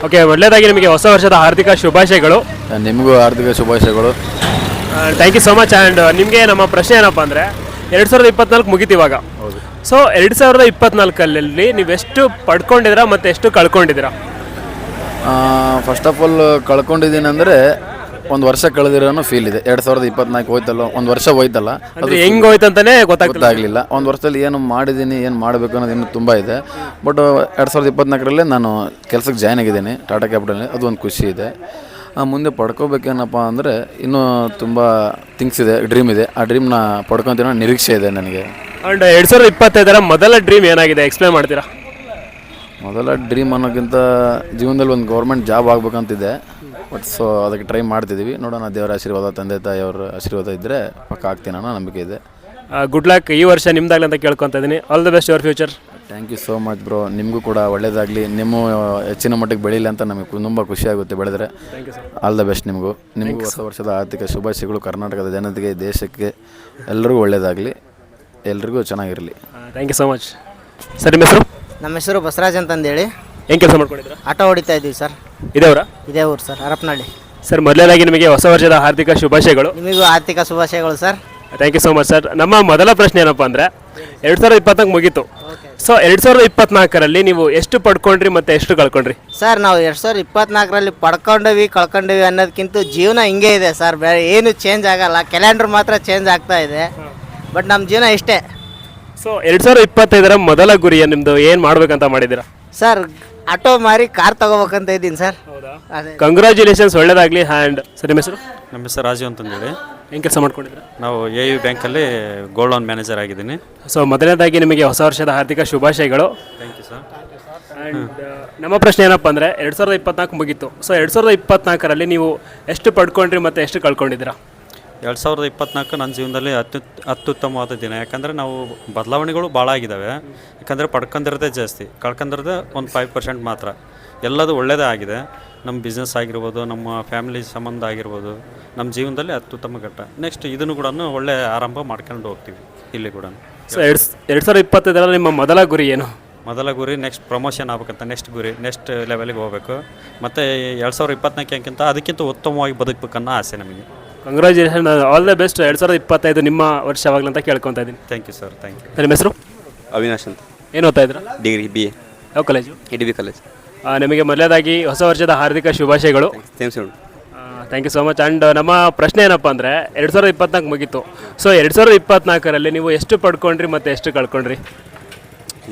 ಓಕೆ ಒಳ್ಳೆಯದಾಗಿ ನಿಮಗೆ ಹೊಸ ವರ್ಷದ ಹಾರ್ದಿಕ ಶುಭಾಶಯಗಳು. ನಿಮಗೂ ಹಾರ್ದಿಕ ಶುಭಾಶಯಗಳು. Thank you so much and ನಿಮಗೆ ನಮ್ಮ ಪ್ರಶ್ನೆ ಏನಪ್ಪ ಅಂದರೆ ಎರಡು ಸಾವಿರದ ಇಪ್ಪತ್ನಾಲ್ಕು ಮುಗೀತು ಇವಾಗ. ಸೊ ಎರಡು ಸಾವಿರದ ಇಪ್ಪತ್ನಾಲ್ಕಲ್ಲಿ ನೀವೆಷ್ಟು ಪಡ್ಕೊಂಡಿದ್ದೀರಾ ಮತ್ತು ಎಷ್ಟು ಕಳ್ಕೊಂಡಿದ್ದೀರಾ? ಫಸ್ಟ್ ಆಫ್ ಆಲ್ ಕಳ್ಕೊಂಡಿದ್ದೀನಿ ಅಂದರೆ ಒಂದು ವರ್ಷ ಕಳೆದಿರೋನು ಫೀಲ್ ಇದೆ. ಎರಡು ಸಾವಿರದ ಇಪ್ಪತ್ನಾಲ್ಕು ಹೋಯ್ತಲ್ಲ ಒಂದು ವರ್ಷ ಹೋಯ್ತಲ್ಲ ಅದು ಹೆಂಗೆ ಹೋಯ್ತಂತಾನೆ ಗೊತ್ತಾಗಲಿಲ್ಲ. ಒಂದು ವರ್ಷದಲ್ಲಿ ಏನು ಮಾಡಿದ್ದೀನಿ ಏನು ಮಾಡಬೇಕು ಅನ್ನೋದು ಇನ್ನೂ ತುಂಬ ಇದೆ. ಬಟ್ ಎರಡು ಸಾವಿರದ ಇಪ್ಪತ್ನಾಲ್ಕರಲ್ಲೇ ನಾನು ಕೆಲಸಕ್ಕೆ ಜಾಯ್ನ್ ಆಗಿದ್ದೀನಿ ಟಾಟಾ ಕ್ಯಾಪಿಟಲ್ ಅದು ಒಂದು ಖುಷಿ ಇದೆ. ಆ, ಮುಂದೆ ಪಡ್ಕೋಬೇಕೇನಪ್ಪ ಅಂದರೆ ಇನ್ನೂ ತುಂಬ ಥಿಂಗ್ಸ್ ಇದೆ ಡ್ರೀಮ್ ಇದೆ. ಆ ಡ್ರೀಮ್ನ ಪಡ್ಕೊತೀನೋ ನಿರೀಕ್ಷೆ ಇದೆ ನನಗೆ. ಅಂಡ್ ಎರಡು ಸಾವಿರದ ಇಪ್ಪತ್ತೈದರ ಮೊದಲ ಡ್ರೀಮ್ ಏನಾಗಿದೆ? ಎಕ್ಸ್ಪ್ಲೈನ್ ಮಾಡ್ತೀರಾ? ಮೊದಲ ಡ್ರೀಮ್ ಅನ್ನೋಕ್ಕಿಂತ ಜೀವನದಲ್ಲಿ ಒಂದು ಗೌರ್ಮೆಂಟ್ ಜಾಬ್ ಆಗ್ಬೇಕಂತಿದೆ. ಬಟ್ ಸೊ ಅದಕ್ಕೆ ಟ್ರೈ ಮಾಡ್ತಿದ್ದೀವಿ ನೋಡೋಣ ದೇವರ ಆಶೀರ್ವಾದ ತಂದೆ ತಾಯಿಯವರ ಆಶೀರ್ವಾದ ಇದ್ದರೆ ಪಕ್ಕ ಆಗ್ತೀನಿ ಅನ್ನೋ ನಂಬಿಕೆ ಇದೆ. ಗುಡ್ ಲಕ್ ಈ ವರ್ಷ ನಿಮ್ದಾಗಲಿ ಅಂತ ಕೇಳ್ಕೊತಾ ಇದ್ದೀನಿ all the best your future thank you so much bro ನಿಮಗೂ ಕೂಡ ಒಳ್ಳೇದಾಗಲಿ. ನಿಮ್ಮ ಹೆಚ್ಚಿನ ಮಟ್ಟಿಗೆ ಬೆಳೀಲಿ ಅಂತ ನಮಗೆ ತುಂಬ ಖುಷಿಯಾಗುತ್ತೆ ಬೆಳೆದ್ರೆ. ಆಲ್ ದ ಬೆಸ್ಟ್ ನಿಮಗೂ. ನಿಮಗೂ ಹೊಸ ವರ್ಷದ ಆರ್ಥಿಕ ಶುಭಾಶಯಗಳು ಕರ್ನಾಟಕದ ಜನತೆಗೆ ದೇಶಕ್ಕೆ ಎಲ್ಲರಿಗೂ ಒಳ್ಳೇದಾಗಲಿ. ಎಲ್ರಿಗೂ ಚೆನ್ನಾಗಿರಲಿ. Thank you so much sir ನಿಮ್ಮ ಹೆಸರು? ನಮ್ಮ ಹೆಸರು ಬಸವರಾಜ್ ಅಂತಂದೇಳಿ. ಏನು ಕೆಲಸ ಮಾಡ್ಕೊಂಡಿದ್ದೀರಾ? ಆಟೋ ಹೊಡಿತಾ ಇದ್ದೀವಿ ಸರ್ ಇದೇವ್ರಾ ಇದೇ ಊರು ಸರ್ ಹರಪನಹಳ್ಳಿ. ಸರ್ ಮೊದಲನೇದಾಗಿ ನಿಮಗೆ ಹೊಸ ವರ್ಷದ ಹಾರ್ದಿಕ ಶುಭಾಶಯಗಳು. ನಿಮಗೂ ಆರ್ಥಿಕ ಶುಭಾಶಯಗಳು sir. Thank you so much sir ನಮ್ಮ ಮೊದಲ ಪ್ರಶ್ನೆ ಏನಪ್ಪ ಅಂದರೆ ಎರಡು ಸಾವಿರದ ಇಪ್ಪತ್ನಾಲ್ಕು ಮುಗೀತು. ಸೊ ಎರಡು ಸಾವಿರದ ಇಪ್ಪತ್ನಾಲ್ಕರಲ್ಲಿ ನೀವು ಎಷ್ಟು ಪಡ್ಕೊಂಡ್ರಿ ಮತ್ತು ಎಷ್ಟು ಕಳ್ಕೊಂಡ್ರಿ? ಸರ್ ನಾವು ಎರಡು ಸಾವಿರದ ಇಪ್ಪತ್ನಾಲ್ಕರಲ್ಲಿ ಪಡ್ಕೊಂಡವಿ ಕಳ್ಕೊಂಡವಿ ಅನ್ನೋದಕ್ಕಿಂತ ಜೀವನ ಹಿಂಗೆ ಇದೆ ಸರ್. ಬೇರೆ ಏನು ಚೇಂಜ್ ಆಗಲ್ಲ. ಕ್ಯಾಲೆಂಡರ್ ಮಾತ್ರ ಚೇಂಜ್ ಆಗ್ತಾ ಇದೆ. ಬಟ್ ನಮ್ಮ ಜೀವನ ಇಷ್ಟೇ. ಸೊ ಎರಡು ಸಾವಿರದ ಇಪ್ಪತ್ತೈದರ ಮೊದಲ ಗುರಿಯ ನಿಮ್ಮದು ಏನು ಮಾಡಬೇಕಂತ ಮಾಡಿದ್ದೀರಾ? ಸರ್ ಆಟೋ ಮಾರಿ ಕಾರ್ ತಗೋಬೇಕಂತ ಇದ್ದೀನಿ ಸರ್. ಅದೇ. ಕಂಗ್ರ್ಯಾಚುಲೇಷನ್ಸ್ ಒಳ್ಳೇದಾಗಲಿ. ಹ್ಯಾಂಡ್ ಸರ್ ನಿಮ್ಮ ಹೆಸರು? ನಮ್ಮ ಹೆಸರು ರಾಜೀವ್ ಅಂತಂದೇಳಿ. ಏನು ಕೆಲಸ ಮಾಡ್ಕೊಂಡಿದ್ದೀರಾ? ನಾವು ಎ ಯು ಬ್ಯಾಂಕಲ್ಲಿ ಗೋಲ್ಡ್ ಲೋನ್ ಮ್ಯಾನೇಜರ್ ಆಗಿದ್ದೀನಿ. ಸೊ ಮೊದಲನೇದಾಗಿ ನಿಮಗೆ ಹೊಸ ವರ್ಷದ ಹಾರ್ದಿಕ ಶುಭಾಶಯಗಳು. ಥ್ಯಾಂಕ್ ಯು ಸರ್ ಆ್ಯಂಡ್ ನಮ್ಮ ಪ್ರಶ್ನೆ ಏನಪ್ಪ ಅಂದರೆ ಎರಡು ಸಾವಿರದ ಇಪ್ಪತ್ನಾಲ್ಕು ಮುಗೀತು. ಸೊ ಎರಡು ಸಾವಿರದ ಇಪ್ಪತ್ನಾಲ್ಕರಲ್ಲಿ ನೀವು ಎಷ್ಟು ಪಡ್ಕೊಂಡ್ರಿ ಮತ್ತು ಎಷ್ಟು ಕಳ್ಕೊಂಡಿದ್ದೀರಾ? ಎರಡು ಸಾವಿರದ ಇಪ್ಪತ್ನಾಲ್ಕು ನನ್ನ ಜೀವನದಲ್ಲಿ ಅತ್ಯುತ್ ಅತ್ಯುತ್ತಮವಾದ ದಿನ. ಯಾಕಂದರೆ ನಾವು ಬದಲಾವಣೆಗಳು ಭಾಳ ಆಗಿದ್ದಾವೆ ಯಾಕಂದರೆ ಪಡ್ಕೊಂಡಿರೋದೇ ಜಾಸ್ತಿ. ಕಳ್ಕೊಂಡಿರೋದೇ ಒಂದು ಫೈವ್ ಪರ್ಸೆಂಟ್ ಮಾತ್ರ. ಎಲ್ಲದು ಒಳ್ಳೆಯದೇ ಆಗಿದೆ. ನಮ್ಮ ಬಿಸ್ನೆಸ್ ಆಗಿರ್ಬೋದು ನಮ್ಮ ಫ್ಯಾಮಿಲಿ ಸಂಬಂಧ ಆಗಿರ್ಬೋದು ನಮ್ಮ ಜೀವನದಲ್ಲಿ ಅತ್ಯುತ್ತಮ ಘಟ್ಟ. ನೆಕ್ಸ್ಟ್ ಇದನ್ನು ಕೂಡ ಒಳ್ಳೆ ಆರಂಭ ಮಾಡ್ಕೊಂಡು ಹೋಗ್ತೀವಿ ಇಲ್ಲಿ ಕೂಡ ಸೊ ಎರಡು ಎರಡು ಸಾವಿರದ ಇಪ್ಪತ್ತೈದರಲ್ಲಿ ನಿಮ್ಮ ಮೊದಲ ಗುರಿ ಏನು? ಮೊದಲ ಗುರಿ ನೆಕ್ಸ್ಟ್ ಪ್ರಮೋಷನ್ ಆಗ್ಬೇಕಂತ ನೆಕ್ಸ್ಟ್ ಗುರಿ ನೆಕ್ಸ್ಟ್ ಲೆವೆಲಿಗೆ ಹೋಗಬೇಕು. ಮತ್ತು ಎರಡು ಸಾವಿರದ ಇಪ್ಪತ್ನಾಲ್ಕಕ್ಕಿಂತ ಅದಕ್ಕಿಂತ ಉತ್ತಮವಾಗಿ ಬದುಕಬೇಕನ್ನೋ ಆಸೆ ನಮಗೆ. ಕಂಗ್ರ್ಯಾಚುಲೇಷನ್ ಆಲ್ ದ ಬೆಸ್ಟ್ ಎರಡ್ ಸಾವಿರದ ಇಪ್ಪತ್ತೈದು ನಿಮ್ಮ ವರ್ಷವಾಗಲಿ ಅಂತ ಕೇಳ್ಕೊತಾ ಇದ್ದೀನಿ. Thank you sir thank you ನಿಮ್ಮ ಹೆಸರು? ಅವಿನಾಶ್ ಅಂತ. ಏನು ಓದ್ತಾ ಇದ್ರ ಡಿಗ್ರಿ ಬಿ ಎ ಯಾವ college E D B college ಆ, ನಿಮಗೆ ಮೊದಲೇದಾಗಿ ಹೊಸ ವರ್ಷದ ಹಾರ್ದಿಕ ಶುಭಾಶಯಗಳು. Thanks thank you so much and ನಮ್ಮ ಪ್ರಶ್ನೆ ಏನಪ್ಪ ಅಂದರೆ ಎರಡು ಸಾವಿರದ ಇಪ್ಪತ್ನಾಲ್ಕು ಮುಗೀತು. ಸೊ ಎರಡು ಸಾವಿರದ ಇಪ್ಪತ್ನಾಲ್ಕರಲ್ಲಿ ನೀವು ಎಷ್ಟು ಪಡ್ಕೊಂಡ್ರಿ ಮತ್ತು ಎಷ್ಟು ಕಳ್ಕೊಂಡ್ರಿ?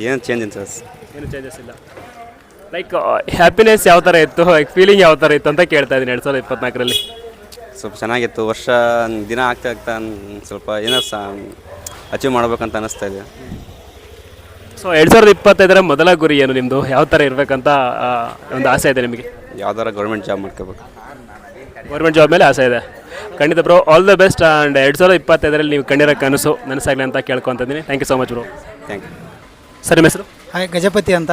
ಏನು ಚೇಂಜ್ ಸರ್ ಏನು ಚೇಂಜಸ್ ಇಲ್ಲ. ಲೈಕ್ ಹ್ಯಾಪಿನೆಸ್ ಯಾವ ಥರ ಇತ್ತು? ಲೈಕ್ ಫೀಲಿಂಗ್ ಯಾವ ಥರ ಇತ್ತು ಅಂತ ಕೇಳ್ತಾ ಇದ್ದೀನಿ ಎರಡು ಸಾವಿರದ ಇಪ್ಪತ್ನಾಲ್ಕರಲ್ಲಿ. ಸ್ವಲ್ಪ ಚೆನ್ನಾಗಿತ್ತು. ವರ್ಷ ದಿನ ಆಗ್ತಾ ಆಗ್ತಾ ಸ್ವಲ್ಪ ಏನೋ ಸಹ ಅಚೀವ್ ಮಾಡ್ಬೇಕಂತ ಅನಿಸ್ತಾ ಇದೆ. ಸೊ ಎರಡು ಸಾವಿರದ ಇಪ್ಪತ್ತೈದರ ಮೊದಲ ಗುರಿ ಏನು ನಿಮ್ಮದು ಯಾವ ಥರ ಇರಬೇಕಂತ ಒಂದು ಆಸೆ ಇದೆ ನಿಮಗೆ? ಯಾವ್ದಾರ ಗೌರ್ಮೆಂಟ್ ಜಾಬ್ ಮಾಡ್ಕೋಬೇಕು? ಗೌರ್ಮೆಂಟ್ ಜಾಬ್ ಮೇಲೆ ಆಸೆ ಇದೆ. ಖಂಡಿತ bro all the best and ಎರಡು ಸಾವಿರದ ಇಪ್ಪತ್ತೈದರಲ್ಲಿ ನೀವು ಕಂಡಿರೋ ಕನಸು ನನಸಾಗಲಿ ಅಂತ ಕೇಳ್ಕೊತಿದ್ದೀನಿ. Thank you so much bro thank you sir ನಿಮ್ಮ ಹೆಸರು? ಹಾಯ್ ಗಜಪತಿ ಅಂತ.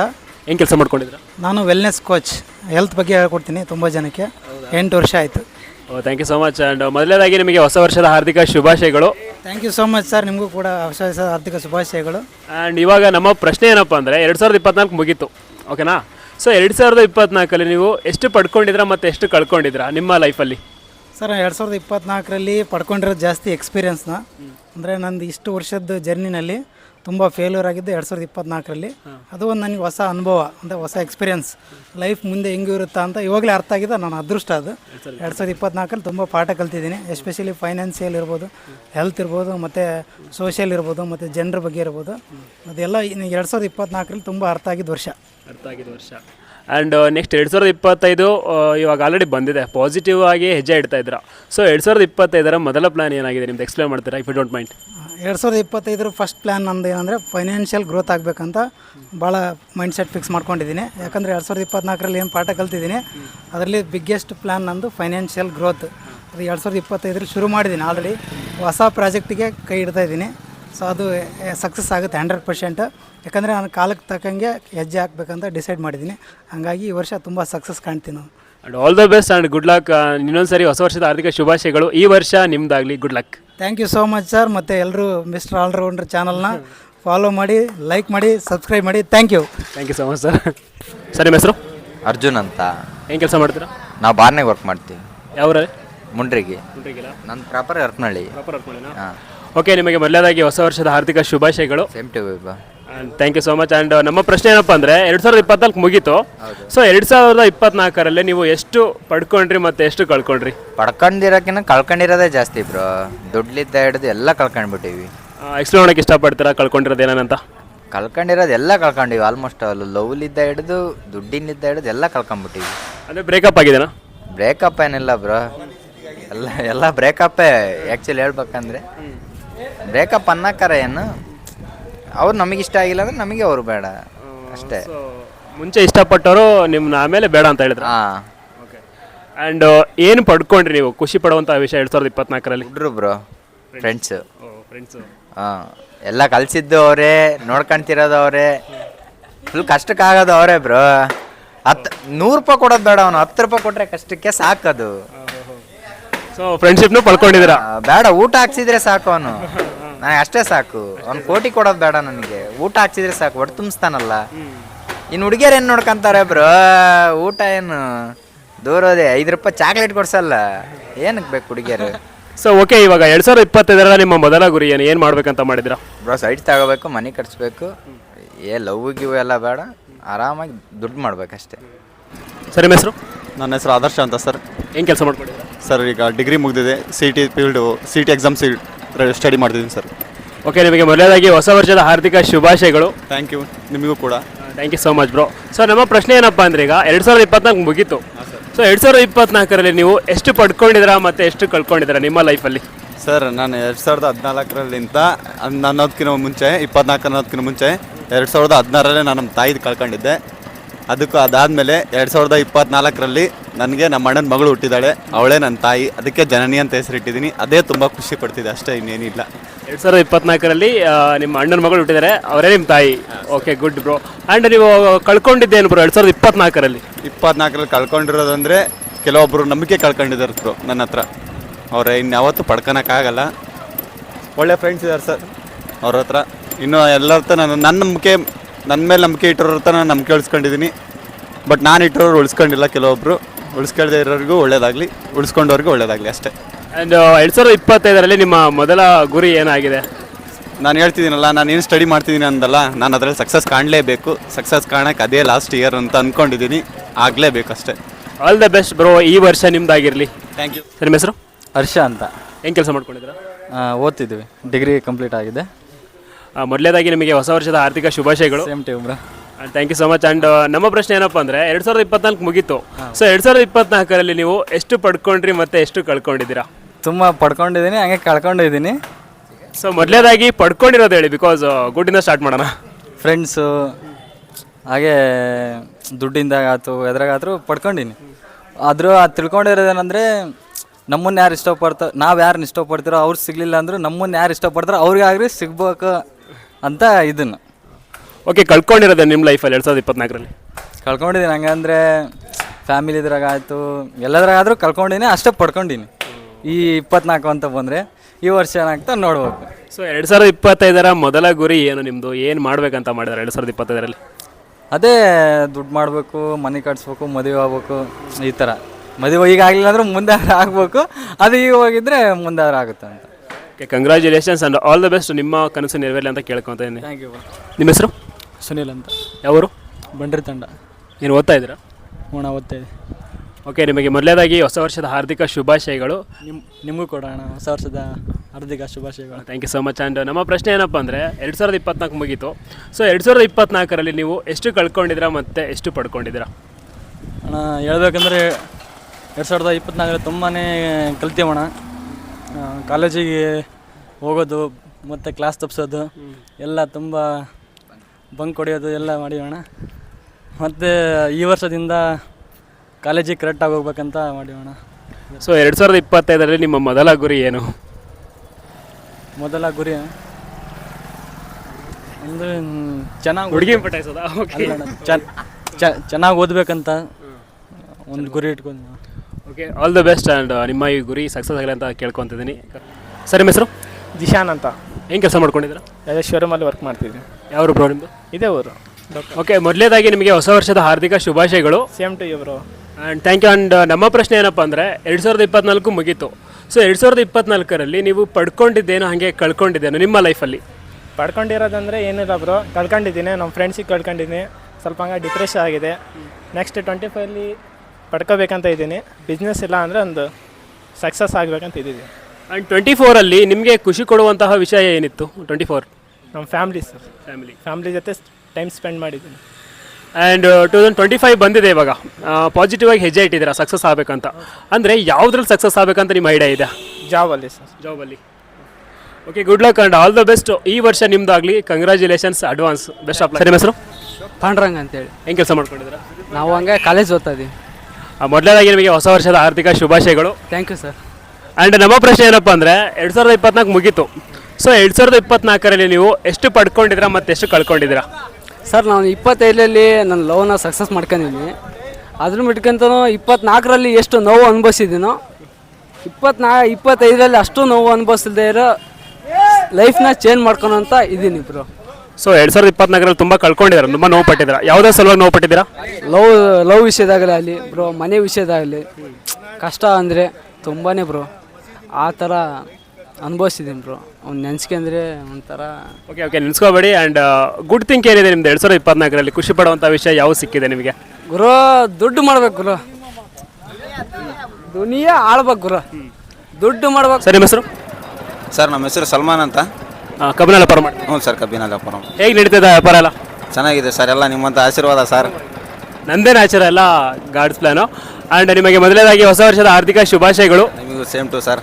ಏನು ಕೆಲಸ ಮಾಡ್ಕೊಂಡಿದ್ದೀರಾ? ನಾನು ವೆಲ್ನೆಸ್ ಕೋಚ್ ಹೆಲ್ತ್ ಬಗ್ಗೆ ಹೇಳ್ಕೊಡ್ತೀನಿ ತುಂಬ ಜನಕ್ಕೆ. ಎಂಟು ವರ್ಷ ಆಯಿತು. Thank you so much and ಮೊದಲನೇದಾಗಿ ನಿಮಗೆ ಹೊಸ ವರ್ಷದ ಹಾರ್ದಿಕ ಶುಭಾಶಯಗಳು. Thank you so much sir ನಿಮಗೂ ಕೂಡ ಹೊಸ ವರ್ಷದ ಹಾರ್ದಿಕ ಶುಭಾಶಯಗಳು. ಆ್ಯಂಡ್ ಇವಾಗ ನಮ್ಮ ಪ್ರಶ್ನೆ ಏನಪ್ಪ ಅಂದರೆ ಎರಡು ಸಾವಿರದ ಇಪ್ಪತ್ನಾಲ್ಕು ಮುಗೀತು. ಓಕೆನಾ ಸೊ ಎರಡು ಸಾವಿರದ ಇಪ್ಪತ್ನಾಲ್ಕಲ್ಲಿ ನೀವು ಎಷ್ಟು ಪಡ್ಕೊಂಡಿದ್ರ ಮತ್ತು ಎಷ್ಟು ಕಳ್ಕೊಂಡಿದ್ದೀರಾ ನಿಮ್ಮ ಲೈಫಲ್ಲಿ? ಸರ್ ಎರಡು ಸಾವಿರದ ಇಪ್ಪತ್ನಾಲ್ಕರಲ್ಲಿ ಪಡ್ಕೊಂಡಿರೋದು ಜಾಸ್ತಿ ಎಕ್ಸ್ಪೀರಿಯನ್ಸ್ನ ಅಂದರೆ ನಂದು ಇಷ್ಟು ವರ್ಷದ ಜರ್ನಿನಲ್ಲಿ ತುಂಬ ಫೇಲ್ಯೂರ್ ಆಗಿದ್ದು ಎರಡು ಸಾವಿರದ ಇಪ್ಪತ್ನಾಲ್ಕರಲ್ಲಿ. ಅದು ಒಂದು ನನಗೆ ಹೊಸ ಅನುಭವ ಅಂದರೆ ಹೊಸ ಎಕ್ಸ್ಪೀರಿಯನ್ಸ್ ಲೈಫ್ ಮುಂದೆ ಹೆಂಗೆ ಇರುತ್ತಾ ಅಂತ ಇವಾಗಲೇ ಅರ್ಥ ಆಗಿದೆ ನಾನು ಅದೃಷ್ಟ ಅದು. ಎರಡು ಸಾವಿರದ ಇಪ್ಪತ್ನಾಲ್ಕರಲ್ಲಿ. ತುಂಬ ಪಾಠ ಕಲ್ತಿದ್ದೀನಿ. ಎಸ್ಪೆಷಲಿ ಫೈನಾನ್ಸಿಯಲ್ ಇರ್ಬೋದು ಹೆಲ್ತ್ ಇರ್ಬೋದು ಮತ್ತು ಸೋಷಿಯಲ್ ಇರ್ಬೋದು ಮತ್ತು ಜನರ ಬಗ್ಗೆ ಇರ್ಬೋದು. ಅದೆಲ್ಲ ಎರಡು ಸಾವಿರದ ಇಪ್ಪತ್ನಾಲ್ಕರಲ್ಲಿ ತುಂಬ ಅರ್ಥ ಆಗಿದ್ದ ವರ್ಷ. ಅರ್ಥ ಆಗಿದ್ದು ವರ್ಷ. ಆ್ಯಂಡ್ ನೆಕ್ಸ್ಟ್ ಎರಡು ಸಾವಿರದ ಇಪ್ಪತ್ತೈದು ಆ, ಇವಾಗ ಆಲ್ರೆಡಿ ಬಂದಿದೆ. ಪಾಸಿಟಿವ್ ಆಗಿ ಹೆಜ್ಜೆ ಇಡ್ತಾ ಇದ್ದೀರಾ. ಸೊ ಎರಡು ಸಾವಿರದ ಇಪ್ಪತ್ತೈದರ ಮೊದಲ ಪ್ಲಾನ್ ಏನಾಗಿದೆ? ನಿಮ್ದು ಎಕ್ಸ್ಪ್ಲೇನ್ ಮಾಡ್ತೀರಾ ಇಫ್ ಯು ಡೋಂಟ್ ಮೈಂಡ್ ಎರಡು ಸಾವಿರದ ಇಪ್ಪತ್ತೈದರ ಫಸ್ಟ್ ಪ್ಲ್ಯಾನ್ ನಂದು ಏನಂದರೆ ಫೈನಾನ್ಷಿಯಲ್ ಗ್ರೋತ್ ಆಗಬೇಕಂತ ಭಾಳ ಮೈಂಡ್ ಸೆಟ್ ಫಿಕ್ಸ್ ಮಾಡ್ಕೊಂಡಿದ್ದೀನಿ. ಯಾಕಂದರೆ ಎರಡು ಸಾವಿರದ ಇಪ್ಪತ್ನಾಲ್ಕರಲ್ಲಿ ಏನು ಪಾಠ ಕಲ್ತಿದ್ದೀನಿ, ಅದರಲ್ಲಿ ಬಿಗ್ಗೆಸ್ಟ್ ಪ್ಲ್ಯಾನ್ ನಂದು ಫೈನಾನ್ಷಿಯಲ್ ಗ್ರೋತ್ ಅದು ಎರಡು ಸಾವಿರದ ಇಪ್ಪತ್ತೈದರಲ್ಲಿ ಶುರು ಮಾಡಿದ್ದೀನಿ ಆಲ್ರೆಡಿ ಹೊಸ ಪ್ರಾಜೆಕ್ಟಿಗೆ ಕೈ ಇಡ್ತಾ ಇದ್ದೀನಿ. ಸೊ ಅದು ಸಕ್ಸಸ್ ಆಗುತ್ತೆ ಹಂಡ್ರೆಡ್ ಪರ್ಸೆಂಟ್ ಯಾಕಂದರೆ ನಾನು ಕಾಲಕ್ಕೆ ತಕ್ಕಂಗೆ ಹೆಜ್ಜೆ ಹಾಕ್ಬೇಕಂತ ಡಿಸೈಡ್ ಮಾಡಿದ್ದೀನಿ. ಹಾಗಾಗಿ ಈ ವರ್ಷ ತುಂಬ success ಕಾಣ್ತೀನಿ and all the best and good luck ಇನ್ನೊಂದು ಸರಿ ಹೊಸ ವರ್ಷದ ಆರ್ಥಿಕ ಶುಭಾಶಯಗಳು. ಈ ವರ್ಷ ನಿಮ್ಮದಾಗಲಿ good luck thank you so much sir ಮತ್ತು ಎಲ್ಲರೂ ಮಿಸ್ಟರ್ ಆಲ್ರೌಂಡರ್ ಚಾನಲ್ನ ಫಾಲೋ ಮಾಡಿ ಲೈಕ್ ಮಾಡಿ ಸಬ್ಸ್ಕ್ರೈಬ್ ಮಾಡಿ. Thank you thank you so much sir sir ನಿಮ್ಮ ಹೆಸರು? ಅರ್ಜುನ್ ಅಂತ. ಏನು ಕೆಲಸ ಮಾಡ್ತೀರಾ? ನಾವು ಬಾರ್ನಾಗ ವರ್ಕ್ ಮಾಡ್ತೀವಿ. ಯಾವ ಮುಂಡ್ರಿಗೆ. ನನ್ನ ಪ್ರಾಪರ್ ಹರಪನಹಳ್ಳಿ ಹಾಂ. ಓಕೆ ನಿಮಗೆ ಮೊದಲೇದಾಗಿ ಹೊಸ ವರ್ಷದ ಆರ್ಥಿಕ ಶುಭಾಶಯಗಳು. ಸೇಮ್ ಟು ಬಾ thank you so much and ನಮ್ಮ ಪ್ರಶ್ನೆ ಏನಪ್ಪ ಅಂದರೆ ಎರಡು ಸಾವಿರದ ಇಪ್ಪತ್ನಾಲ್ಕು ಮುಗೀತು. ಸೊ ಎರಡು ಸಾವಿರದ ಇಪ್ಪತ್ನಾಲ್ಕರಲ್ಲಿ ನೀವು ಎಷ್ಟು ಪಡ್ಕೊಂಡ್ರಿ ಮತ್ತು ಎಷ್ಟು ಕಳ್ಕೊಂಡ್ರಿ? ಪಡ್ಕೊಂಡಿರೋಕ್ಕಿಂತ ಕಳ್ಕೊಂಡಿರೋದೇ ಜಾಸ್ತಿ ಬ್ರೋ. ದುಡ್ಲಿದ್ದ ಹಿಡಿದು ಎಲ್ಲ ಕಳ್ಕೊಂಡ್ಬಿಟ್ಟಿವಿ. ಎಕ್ಸ್ಪ್ಲೇನ್ ಮಾಡೋಕ್ಕೆ ಇಷ್ಟಪಡ್ತೀರಾ? ಕಳ್ಕೊಂಡಿರೋದು ಏನಂತ ಕಳ್ಕೊಂಡಿರೋದು ಎಲ್ಲ ಕಳ್ಕೊಂಡಿವಿ. ಆಲ್ಮೋಸ್ಟ್ ಆಲ್ ಲವ್ಲಿದ್ದ ಹಿಡಿದು ದುಡ್ಡಿನಿಂದ ಹಿಡಿದು ಎಲ್ಲ ಕಳ್ಕೊಂಡ್ಬಿಟ್ಟಿವಿ. ಅಂದರೆ ಬ್ರೇಕಪ್ ಆಗಿದೆನಾ? ಬ್ರೇಕಪ್ ಏನಿಲ್ಲ ಬ್ರೋ. ಎಲ್ಲ ಎಲ್ಲ ಬ್ರೇಕಪ್ಪೇ ಆ್ಯಕ್ಚುಲಿ ಹೇಳ್ಬೇಕಂದ್ರೆ. ಬ್ರೇಕಪ್ ಅನ್ನಕ್ಕಾರ ಏನು? ಅವ್ರು ನಮಗೆ ಇಷ್ಟ ಆಗಿಲ್ಲ ಅಂದ್ರೆ ನಮಗೆ ಅವರು ಬೇಡ ಅಷ್ಟೇ. ಸೊ ಮುಂಚೆ ಇಷ್ಟಪಟ್ಟವರು ನಿಮ್ಮನ್ನ ಆಮೇಲೆ ಬೇಡ ಅಂತ ಹೇಳಿದ್ರು? ಹಾಂ. ಆ್ಯಂಡ್ ಏನು ಪಡ್ಕೊಂಡ್ರಿ ನೀವು? ಖುಷಿ ಪಡುವಂಥ ವಿಷಯ ಎರಡು ಸಾವಿರದ ಇಪ್ಪತ್ನಾಲ್ಕರಲ್ಲಿ? ಹುಡ್ರು ಬ್ರೋ ಫ್ರೆಂಡ್ಸು ಫ್ರೆಂಡ್ಸು ಹಾಂ ಎಲ್ಲ ಕಲ್ಸಿದ್ದು ಅವರೇ ನೋಡ್ಕೊಂತಿರೋದು ಅವರೇ. ಫುಲ್ ಕಷ್ಟಕ್ಕಾಗೋದು ಅವರೇ ಬ್ರೋ ಹತ್ತು ನೂರು ರೂಪಾಯಿ ಕೊಡೋದು ಬೇಡ ಅವನು ಹತ್ತು ರೂಪಾಯಿ ಕೊಟ್ಟರೆ ಕಷ್ಟಕ್ಕೆ ಸಾಕದು. ಸೊ ಫ್ರೆಂಡ್ಶಿಪ್ನು ಪಡ್ಕೊಂಡಿದ್ದೀರಾ? ಆ, ಬೇಡ ಊಟ ಹಾಕ್ಸಿದ್ರೆ ಸಾಕು ಅವನು. ನನಗೆ ಅಷ್ಟೇ ಸಾಕು. ಒಂದು ಕೋಟಿ ಕೊಡೋದು ಬೇಡ ನನಗೆ. ಊಟ ಹಾಕ್ಸಿದ್ರೆ ಸಾಕು. ಒಟ್ಟು ತುಂಬಿಸ್ತಾನಲ್ಲ. ಇನ್ನು ಹುಡುಗಿಯರು ಏನು ನೋಡ್ಕೊಂತಾರೆ ಬ್ರೋ? ಊಟ ಏನು? ದೂರೋದೆ. ಐದು ರೂಪಾಯಿ ಚಾಕ್ಲೇಟ್ ಕೊಡ್ಸಲ್ಲ. ಏನಕ್ಕೆ ಬೇಕು ಹುಡುಗಿಯರು? ಸೊ ಓಕೆ ಇವಾಗ ಎರಡು ಸಾವಿರದ ಇಪ್ಪತ್ತೈದರ ನಿಮ್ಮ ಮೊದಲ ಗುರಿ ಏನು? ಏನು ಮಾಡ್ಬೇಕಂತ ಮಾಡಿದ್ರಾ ಬ್ರೋ ಸೈಟ್ ತಗೋಬೇಕು ಮನೆ ಕಟ್ಸ್ಬೇಕು. ಏ ಲವ್ ಗಿವ್ ಎಲ್ಲ ಬೇಡ. ಆರಾಮಾಗಿ ದುಡ್ಡು ಮಾಡ್ಬೇಕಷ್ಟೇ. ಸರ್ ನಿಮ್ಮ ಹೆಸರು? ನನ್ನ ಹೆಸರು ಆದರ್ಶ ಅಂತ ಸರ್ ಏನು ಕೆಲಸ ಮಾಡ್ಕೊಂಡಿದ್ದೀರಾ? ಸರ್ ಈಗ ಡಿಗ್ರಿ ಮುಗಿದಿದೆ. C T field C T exams study ಮಾಡ್ತಿದ್ದೀನಿ ಸರ್ ಓಕೆ ನಿಮಗೆ ಮೊದಲನೇದಾಗಿ ಹೊಸ ವರ್ಷದ ಹಾರ್ದಿಕ ಶುಭಾಶಯಗಳು. ಥ್ಯಾಂಕ್ ಯು ನಿಮಗೂ ಕೂಡ. Thank you so much bro so ನಮ್ಮ ಪ್ರಶ್ನೆ ಏನಪ್ಪ ಅಂದ್ರೆ ಈಗ ಎರಡು ಸಾವಿರದ ಇಪ್ಪತ್ನಾಲ್ಕು ಮುಗೀತು. ಸೊ ಎರಡು ಸಾವಿರದ ಇಪ್ಪತ್ನಾಲ್ಕರಲ್ಲಿ ನೀವು ಎಷ್ಟು ಪಡ್ಕೊಂಡಿದ್ದೀರಾ ಮತ್ತು ಎಷ್ಟು ಕಳ್ಕೊಂಡಿದ್ದೀರಾ ನಿಮ್ಮ ಲೈಫಲ್ಲಿ ಸರ್ ನಾನು ಎರಡು ಸಾವಿರದ ಹದಿನಾಲ್ಕರಲ್ಲಿಂತ ಅನ್ನೋದಕ್ಕಿಂತ ಮುಂಚೆ ಇಪ್ಪತ್ನಾಲ್ಕು ಅನ್ನೋದಕ್ಕಿಂತ ಮುಂಚೆ ಎರಡು ಸಾವಿರದ ಹದಿನಾರರಲ್ಲೇ ನಾನು ನಮ್ಮ ತಾಯಿದು ಕಳ್ಕೊಂಡಿದ್ದೆ. ಅದಕ್ಕೂ ಅದಾದಮೇಲೆ ಎರಡು ಸಾವಿರದ ಇಪ್ಪತ್ನಾಲ್ಕರಲ್ಲಿ ನನಗೆ ನಮ್ಮ ಅಣ್ಣನ ಮಗಳು ಹುಟ್ಟಿದ್ದಾಳೆ. ಅವಳೇ ನನ್ನ ತಾಯಿ. ಅದಕ್ಕೆ ಜನನಿ ಅಂತ ಹೆಸರಿಟ್ಟಿದ್ದೀನಿ. ಅದೇ ತುಂಬ ಖುಷಿ ಪಡ್ತಿದೆ. ಅಷ್ಟೇ ಇನ್ನೇನಿಲ್ಲ. ಎರಡ್ ಸಾವಿರದ ಇಪ್ಪತ್ನಾಲ್ಕರಲ್ಲಿ ನಿಮ್ಮ ಅಣ್ಣನ ಮಗಳು ಹುಟ್ಟಿದ್ದಾರೆ ಅವರೇ ನಿಮ್ಮ ತಾಯಿ. ಓಕೆ ಗುಡ್ ಬ್ರೋ ಆ್ಯಂಡ್ ನೀವು ಕಳ್ಕೊಂಡಿದ್ದೇನು ಬ್ರೋ ಎರಡು ಸಾವಿರದ ಇಪ್ಪತ್ನಾಲ್ಕರಲ್ಲಿ? ಇಪ್ಪತ್ನಾಲ್ಕರಲ್ಲಿ ಕಳ್ಕೊಂಡಿರೋದಂದರೆ ಕೆಲವೊಬ್ಬರು ನಂಬಿಕೆ ಕಳ್ಕೊಂಡಿದ್ದಾರೆ ಬ್ರೋ ನನ್ನ ಹತ್ರ. ಅವ್ರ ಇನ್ಯಾವತ್ತೂ ಪಡ್ಕೊಳಕ್ಕಾಗಲ್ಲ. ಒಳ್ಳೆ ಫ್ರೆಂಡ್ಸ್ ಇದ್ದಾರೆ ಸರ್ ಅವ್ರ ಹತ್ರ. ಇನ್ನೂ ಎಲ್ಲರ ಹತ್ರ ನಾನು ನನ್ನ ನಂಬಿಕೆ ನನ್ನ ಮೇಲೆ ನಂಬಿಕೆ ಇಟ್ಟಿರೋ ಹತ್ರ ನಾನು ನಂಬಿಕೆ ಉಳಿಸ್ಕೊಂಡಿದ್ದೀನಿ. ಬಟ್ ನಾನು ಇಟ್ಟಿರೋರು ಉಳಿಸ್ಕೊಂಡಿಲ್ಲ ಕೆಲವೊಬ್ಬರು ಉಳಿಸ್ಕೊಳ್ದೇ ಇರೋರಿಗೂ ಒಳ್ಳೇದಾಗಲಿ, ಉಳಿಸ್ಕೊಂಡವ್ರಿಗೂ ಒಳ್ಳೇದಾಗಲಿ ಅಷ್ಟೇ. ಆ್ಯಂಡ್ ಎರಡು ಸಾವಿರದ ಇಪ್ಪತ್ತೈದರಲ್ಲಿ ನಿಮ್ಮ ಮೊದಲ ಗುರಿ ಏನಾಗಿದೆ? ನಾನು ಹೇಳ್ತಿದ್ದೀನಲ್ಲ ನಾನು ಏನು ಸ್ಟಡಿ ಮಾಡ್ತಿದ್ದೀನಿ ಅಂದಲ್ಲ ನಾನು ಅದರಲ್ಲಿ ಸಕ್ಸಸ್ ಕಾಣಲೇಬೇಕು. ಸಕ್ಸಸ್ ಕಾಣಕ್ಕೆ ಅದೇ ಲಾಸ್ಟ್ ಇಯರ್ ಅಂತ ಅಂದ್ಕೊಂಡಿದ್ದೀನಿ ಆಗಲೇಬೇಕು ಅಷ್ಟೇ. ಆಲ್ ದ ಬೆಸ್ಟ್ ಬ್ರೋ ಈ ವರ್ಷ ನಿಮ್ದಾಗಿರಲಿ. ಥ್ಯಾಂಕ್ ಯು ಸರ್ ನಿಮ್ಮ ಹೆಸರು? ಹರ್ಷ ಅಂತ. ಏನು ಕೆಲಸ ಮಾಡ್ಕೊಂಡಿದ್ದೀರಾ? ಆ, ಓದ್ತಿದ್ವಿ ಡಿಗ್ರಿ ಕಂಪ್ಲೀಟ್ ಆಗಿದೆ. ಮೊದಲೇದಾಗಿ ಮೊದಲನೇದಾಗಿ ನಿಮಗೆ ಹೊಸ ವರ್ಷದ ಆರ್ಥಿಕ ಶುಭಾಶಯಗಳು. Same team bro thank you so much and ನಮ್ಮ ಪ್ರಶ್ನೆ ಏನಪ್ಪ ಅಂದರೆ ಎರಡು ಸಾವಿರದ ಇಪ್ಪತ್ನಾಲ್ಕು ಮುಗೀತು. ಸೊ ಎರಡು ಸಾವಿರದ ಇಪ್ಪತ್ತ್ನಾಲ್ಕರಲ್ಲಿ ನೀವು ಎಷ್ಟು ಪಡ್ಕೊಂಡ್ರಿ ಮತ್ತೆ ಎಷ್ಟು ಕಳ್ಕೊಂಡಿದ್ದೀರಾ? ತುಂಬ ಪಡ್ಕೊಂಡಿದ್ದೀನಿ ಹಂಗೆ ಕಳ್ಕೊಂಡಿದ್ದೀನಿ ಸೊ ಮೊದಲೇದಾಗಿ ಪಡ್ಕೊಂಡಿರೋದು ಹೇಳಿ ಬಿಕಾಸ್ ಗುಡ್ಡಿಂದ ಸ್ಟಾರ್ಟ್ ಮಾಡೋಣ. ಫ್ರೆಂಡ್ಸು ಹಾಗೆ ದುಡ್ಡಿಂದ ಆಯಿತು ಎದ್ರಾಗಾದ್ರೂ ಪಡ್ಕೊಂಡಿನಿ. ಆದರೂ ಅದು ತಿಳ್ಕೊಂಡಿರೋದೇನಂದರೆ ನಮ್ಮನ್ನ ಯಾರು ಇಷ್ಟಪಡ್ತಾ ನಾವು ಯಾರನ್ನ ಇಷ್ಟಪಡ್ತೀರೋ ಅವ್ರು ಸಿಗಲಿಲ್ಲ ಅಂದರೂ ನಮ್ಮನ್ನ ಯಾರು ಇಷ್ಟಪಡ್ತಾರೋ ಅವ್ರಿಗಾಗಲಿ ಸಿಗ್ಬೇಕು ಅಂತ ಇದನ್ನು. ಓಕೆ ಕಳ್ಕೊಂಡಿರೋದೆ ನಿಮ್ಮ ಲೈಫಲ್ಲಿ ಎರಡು ಸಾವಿರದ ಇಪ್ಪತ್ನಾಲ್ಕರಲ್ಲಿ? ಕಳ್ಕೊಂಡಿದ್ದೀನಿ ಹಂಗಂದ್ರೆ ಫ್ಯಾಮಿಲಿದ್ರಾಗಾಯ್ತು ಎಲ್ಲದ್ರಾಗಾದ್ರೂ ಕಳ್ಕೊಂಡಿನಿ ಅಷ್ಟೇ ಪಡ್ಕೊಂಡಿನಿ. ಈ ಇಪ್ಪತ್ನಾಲ್ಕು ಅಂತ ಬಂದರೆ ಈ ವರ್ಷ ಏನಾಗ್ತಾ ನೋಡ್ಬೇಕು. ಸೊ ಎರಡು ಸಾವಿರದ ಇಪ್ಪತ್ತೈದರ ಮೊದಲ ಗುರಿ ಏನು ನಿಮ್ಮದು ಏನು ಮಾಡಬೇಕಂತ ಮಾಡಿದ್ದಾರೆ ಎರಡು ಸಾವಿರದ ಇಪ್ಪತ್ತೈದರಲ್ಲಿ? ಅದೇ ದುಡ್ಡು ಮಾಡಬೇಕು ಮನೆ ಕಟ್ಸ್ಬೇಕು ಮದುವೆ ಆಗ್ಬೇಕು ಈ ಥರ ಮದುವೆ ಈಗ ಆಗಲಿಲ್ಲ ಅಂದ್ರೆ ಮುಂದೆ ಆಗಬೇಕು. ಅದು ಈಗ ಹೋಗಿದ್ರೆ ಮುಂದೆ ಆಗುತ್ತೆ ಅಂತ. Okay congratulations and all the best ನಿಮ್ಮ ಕನಸು ನೆರವೇರಲಿ ಅಂತ ಕೇಳ್ಕೊತಾ ಇದ್ದೀನಿ. ಥ್ಯಾಂಕ್ ಯು ನಿಮ್ಮ ಹೆಸರು? ಸುನಿಲ್ ಅಂತ. ಯಾವರು? ಬಂಡ್ರಿ ತಂಡ. ಏನು ಓದ್ತಾ ಇದ್ದೀರಾ? ಹ್ಞೂ ಓದ್ತಾ ಇದೆ ಓಕೆ ನಿಮಗೆ ಮೊದಲೇದಾಗಿ ಹೊಸ ವರ್ಷದ ಹಾರ್ದಿಕ ಶುಭಾಶಯಗಳು. ನಿಮ್ಮ ನಿಮಗೂ ಕೊಡೋಣ ಹೊಸ ವರ್ಷದ ಹಾರ್ದಿಕ ಶುಭಾಶಯಗಳು. Thank you so much and ನಮ್ಮ ಪ್ರಶ್ನೆ ಏನಪ್ಪ ಅಂದರೆ ಎರಡು ಸಾವಿರದ ಇಪ್ಪತ್ನಾಲ್ಕು ಮುಗೀತು. ಸೊ ಎರಡು ಸಾವಿರದ ಇಪ್ಪತ್ನಾಲ್ಕರಲ್ಲಿ ನೀವು ಎಷ್ಟು ಕಳ್ಕೊಂಡಿದ್ದೀರಾ ಮತ್ತು ಎಷ್ಟು ಪಡ್ಕೊಂಡಿದ್ದೀರಾ? ಅಣ್ಣ ಹೇಳ್ಬೇಕಂದ್ರೆ ಎರಡು ಸಾವಿರದ ಇಪ್ಪತ್ನಾಲ್ಕರಲ್ಲಿ ತುಂಬಾ ಕಲ್ತೀವಣ್ಣ ಕಾಲೇಜಿಗೆ ಹೋಗೋದು ಮತ್ತು ಕ್ಲಾಸ್ ತಪ್ಪಿಸೋದು ಎಲ್ಲ ತುಂಬ ಬಂಕ್ ಹೊಡೆಯೋದು ಎಲ್ಲ ಮಾಡಿವಣ್ಣ ಮತ್ತು ಈ ವರ್ಷದಿಂದ ಕಾಲೇಜಿಗೆ ಕರೆಕ್ಟಾಗಿ ಹೋಗ್ಬೇಕಂತ ಮಾಡಿವಣ್ಣ. ಸೊ ಎರಡು ಸಾವಿರದ ಇಪ್ಪತ್ತೈದರಲ್ಲಿ ನಿಮ್ಮ ಮೊದಲ ಗುರಿ ಏನು? ಮೊದಲ ಗುರಿ ಅಂದರೆ ಚೆನ್ನಾಗಿ ಹುಡುಗಿ ಪಟಾಯಿಸೋದಾ ಓಕೆ ಚೆನ್ನಾಗಿ ಓದಬೇಕಂತ ಒಂದು ಗುರಿ ಇಟ್ಕೊಂಡು okay all the best and ನಿಮ್ಮ ಈ ಗುರಿ ಸಕ್ಸಸ್ ಆಗಲಿ ಅಂತ ಕೇಳ್ಕೊತಿದ್ದೀನಿ. ಸರ್ ನಿಮ್ಮ ಹೆಸರು? ದಿಶಾನ್ ಅಂತ. ಏನು ಕೆಲಸ ಮಾಡ್ಕೊಂಡಿದ್ದೀರಾ? ಅದೇ ಶೋರೂಮಲ್ಲಿ ವರ್ಕ್ ಮಾಡ್ತಿದ್ದೀನಿ. ಯಾವ ಬ್ರೋ ನಿಮ್ಮದು ಇದೇ ಊರು. ಓಕೆ ಮೊದಲೇದಾಗಿ ನಿಮಗೆ ಹೊಸ ವರ್ಷದ ಹಾರ್ದಿಕ ಶುಭಾಶಯಗಳು. ಸೇಮ್ ಟು ಇವರು ಆ್ಯಂಡ್ ಥ್ಯಾಂಕ್ ಯು ಆ್ಯಂಡ್ ನಮ್ಮ ಪ್ರಶ್ನೆ ಏನಪ್ಪ ಅಂದರೆ ಎರಡು ಸಾವಿರದ ಇಪ್ಪತ್ನಾಲ್ಕು ಮುಗೀತು. ಸೊ ಎರಡು ಸಾವಿರದ ಇಪ್ಪತ್ನಾಲ್ಕರಲ್ಲಿ ನೀವು ಪಡ್ಕೊಂಡಿದ್ದೇನೋ ಹಾಗೆ ಕಳ್ಕೊಂಡಿದ್ದೇನೋ ನಿಮ್ಮ ಲೈಫಲ್ಲಿ ಪಡ್ಕೊಂಡಿರೋದಂದರೆ ಏನಿಲ್ಲ ಬ್ರೋ ಕಳ್ಕೊಂಡಿದ್ದೀನಿ. ನಮ್ಮ ಫ್ರೆಂಡ್ಸಿಗೆ ಕಳ್ಕೊಂಡಿದ್ದೀನಿ. ಸ್ವಲ್ಪ ಹಂಗೆ ಡಿಪ್ರೆಷನ್ ಆಗಿದೆ. ನೆಕ್ಸ್ಟ್ ಟ್ವೆಂಟಿ ಫೈವಲ್ಲಿ ಪಡ್ಕೋಬೇಕಂತ ಇದ್ದೀನಿ. ಬಿಸ್ನೆಸ್ ಇಲ್ಲ ಅಂದರೆ ಒಂದು ಸಕ್ಸಸ್ ಆಗಬೇಕಂತ ಇದ್ದೀನಿ ಆ್ಯಂಡ್ ಟ್ವೆಂಟಿ ಫೋರಲ್ಲಿ ನಿಮಗೆ ಖುಷಿ ಕೊಡುವಂತಹ ವಿಷಯ ಏನಿತ್ತು? ಟ್ವೆಂಟಿ ಫೋರ್ ನಮ್ಮ ಫ್ಯಾಮ್ಲಿ ಸರ್ ಫ್ಯಾಮಿಲಿ ಫ್ಯಾಮ್ಲಿ ಜೊತೆ ಟೈಮ್ ಸ್ಪೆಂಡ್ ಮಾಡಿದ್ದೀನಿ. And two thousand twenty five ಬಂದಿದೆ ಇವಾಗ. ಪಾಸಿಟಿವ್ ಆಗಿ ಹೆಜ್ಜೆ ಇಟ್ಟಿದ್ದೀರಾ ಸಕ್ಸಸ್ ಆಗಬೇಕಂತ? ಅಂದರೆ ಯಾವುದ್ರಲ್ಲಿ ಸಕ್ಸಸ್ ಆಗಬೇಕಂತ ನಿಮ್ಮ ಐಡಿಯಾ ಇದೆ? ಜಾಬಲ್ಲಿ sir. ಜಾಬಲ್ಲಿ okay good luck and all the best ಈ ವರ್ಷ ನಿಮ್ದಾಗಲಿ ಕಂಗ್ರ್ಯಾಚುಲೇಷನ್ಸ್ ಅಡ್ವಾನ್ಸ್ ಬೆಸ್ಟ್ ಆಫ್ ಸರಿ ಹೆಸರು? ಪಾಂಡ್ರಂಗ್ ಅಂತೇಳಿ. ಹೆಂಗೆ ಕೆಲಸ ಮಾಡ್ಕೊಂಡಿದ್ದೀರಾ? ನಾವು ಹಂಗೆ ಕಾಲೇಜ್ ಓದ್ತಾ ಇದ್ದೀವಿ ಮೊದಲನೇದಾಗಿ ನಿಮಗೆ ಹೊಸ ವರ್ಷದ ಆರ್ಥಿಕ ಶುಭಾಶಯಗಳು. ಥ್ಯಾಂಕ್ ಯು ಸರ್ ಆ್ಯಂಡ್ ನಮ್ಮ ಪ್ರಶ್ನೆ ಏನಪ್ಪ ಅಂದರೆ ಎರಡು ಸಾವಿರದ ಇಪ್ಪತ್ನಾಲ್ಕು ಮುಗೀತು. ಸೊ ಎರಡು ಸಾವಿರದ ಇಪ್ಪತ್ನಾಲ್ಕರಲ್ಲಿ ನೀವು ಎಷ್ಟು ಪಡ್ಕೊಂಡಿದ್ದೀರಾ ಮತ್ತು ಎಷ್ಟು ಕಳ್ಕೊಂಡಿದ್ದೀರಾ? ಸರ್ ನಾನು ಇಪ್ಪತ್ತೈದರಲ್ಲಿ ನನ್ನ ಲವ್ನ ಸಕ್ಸಸ್ ಮಾಡ್ಕೊಂಡಿದ್ದೀನಿ. ಅದನ್ನ ಬಿಟ್ಕೊಂತನೂ ಇಪ್ಪತ್ನಾಲ್ಕರಲ್ಲಿ ಎಷ್ಟು ನೋವು ಅನುಭವಿಸಿದ್ದೀನೋ ಇಪ್ಪತ್ನಾ ಇಪ್ಪತ್ತೈದರಲ್ಲಿ ಅಷ್ಟು ನೋವು ಅನುಭವಿಸದೇ ಇರೋ ಲೈಫ್ನ ಚೇಂಜ್ ಮಾಡ್ಕೊಳೋ ಅಂತ ಇದ್ದೀನಿ ಬ್ರೋ. ಸೊ ಎರಡು ಸಾವಿರದ ಇಪ್ಪತ್ನಾಲ್ಕರಲ್ಲಿ ತುಂಬ ಕಳ್ಕೊಂಡಿದ್ದಾರೆ? ತುಂಬ ನೋವು ಪಟ್ಟಿದ್ದೀರಾ? ಯಾವುದೇ ಸಲುವಾಗಿ ನೋವು ಪಟ್ಟಿದ್ದೀರಾ? ಲವ್ ಲವ್ ವಿಷಯದಾಗಲಿ ಅಲ್ಲಿ ಬ್ರೋ ಮನೆ ವಿಷಯದಾಗಲಿ ಕಷ್ಟ ಅಂದರೆ ತುಂಬಾ ಬ್ರೋ. ಆ ಥರ ಅನುಭವಿಸಿದ್ದೀನಿ ಬ್ರೋ ಅವ್ನು ನೆನ್ಸ್ಕೊಂಡ್ರೆ ಒಂಥರ ಓಕೆ ಓಕೆ ನಿಲ್ಸ್ಕೋಬೇಡಿ ಆ್ಯಂಡ್ ಗುಡ್ ಥಿಂಕ್ ಏನಿದೆ ನಿಮ್ದು ಎರಡು ಸಾವಿರದ ಇಪ್ಪತ್ನಾಲ್ಕರಲ್ಲಿ? ಖುಷಿ ಪಡುವಂಥ ವಿಷಯ ಯಾವ ಸಿಕ್ಕಿದೆ ನಿಮಗೆ? ಗುರು ದುಡ್ಡು ಮಾಡ್ಬೇಕು ಗುರು. ದುನಿಯಾ ಆಳ್ಬೇಕು ಗುರು. ದುಡ್ಡು ಮಾಡ್ಬೇಕು. ಸರ್ ನಿಮ್ಮ ಹೆಸರು? ಸರ್ ನಮ್ಮ ಹೆಸರು ಸಲ್ಮಾನ್ ಅಂತ. ಕಬ್ಬನೆಲ್ಲ ವ್ಯಾಪಾರ ಮಾಡಿ. ಹ್ಞೂ ಸರ್ ಕಬ್ಬಿನಲ್ಲಪುರಂ ಹೇಗೆ ನಡೀತದೆ ವ್ಯಾಪಾರ ಎಲ್ಲ? ಚೆನ್ನಾಗಿದೆ ಸರ್ ಎಲ್ಲ ನಿಮ್ಮಂಥ ಆಶೀರ್ವಾದ ಸರ್. ನಂದೇನು ಆಚಾರ ಎಲ್ಲ ಗಾಡ್ಸ್ ಪ್ಲಾನು ಆ್ಯಂಡ್ ನಿಮಗೆ ಮೊದಲನೇದಾಗಿ ಹೊಸ ವರ್ಷದ ಆರ್ಥಿಕ ಶುಭಾಶಯಗಳು. ನಿಮಗೂ ಸೇಮ್ ಟು ಸರ್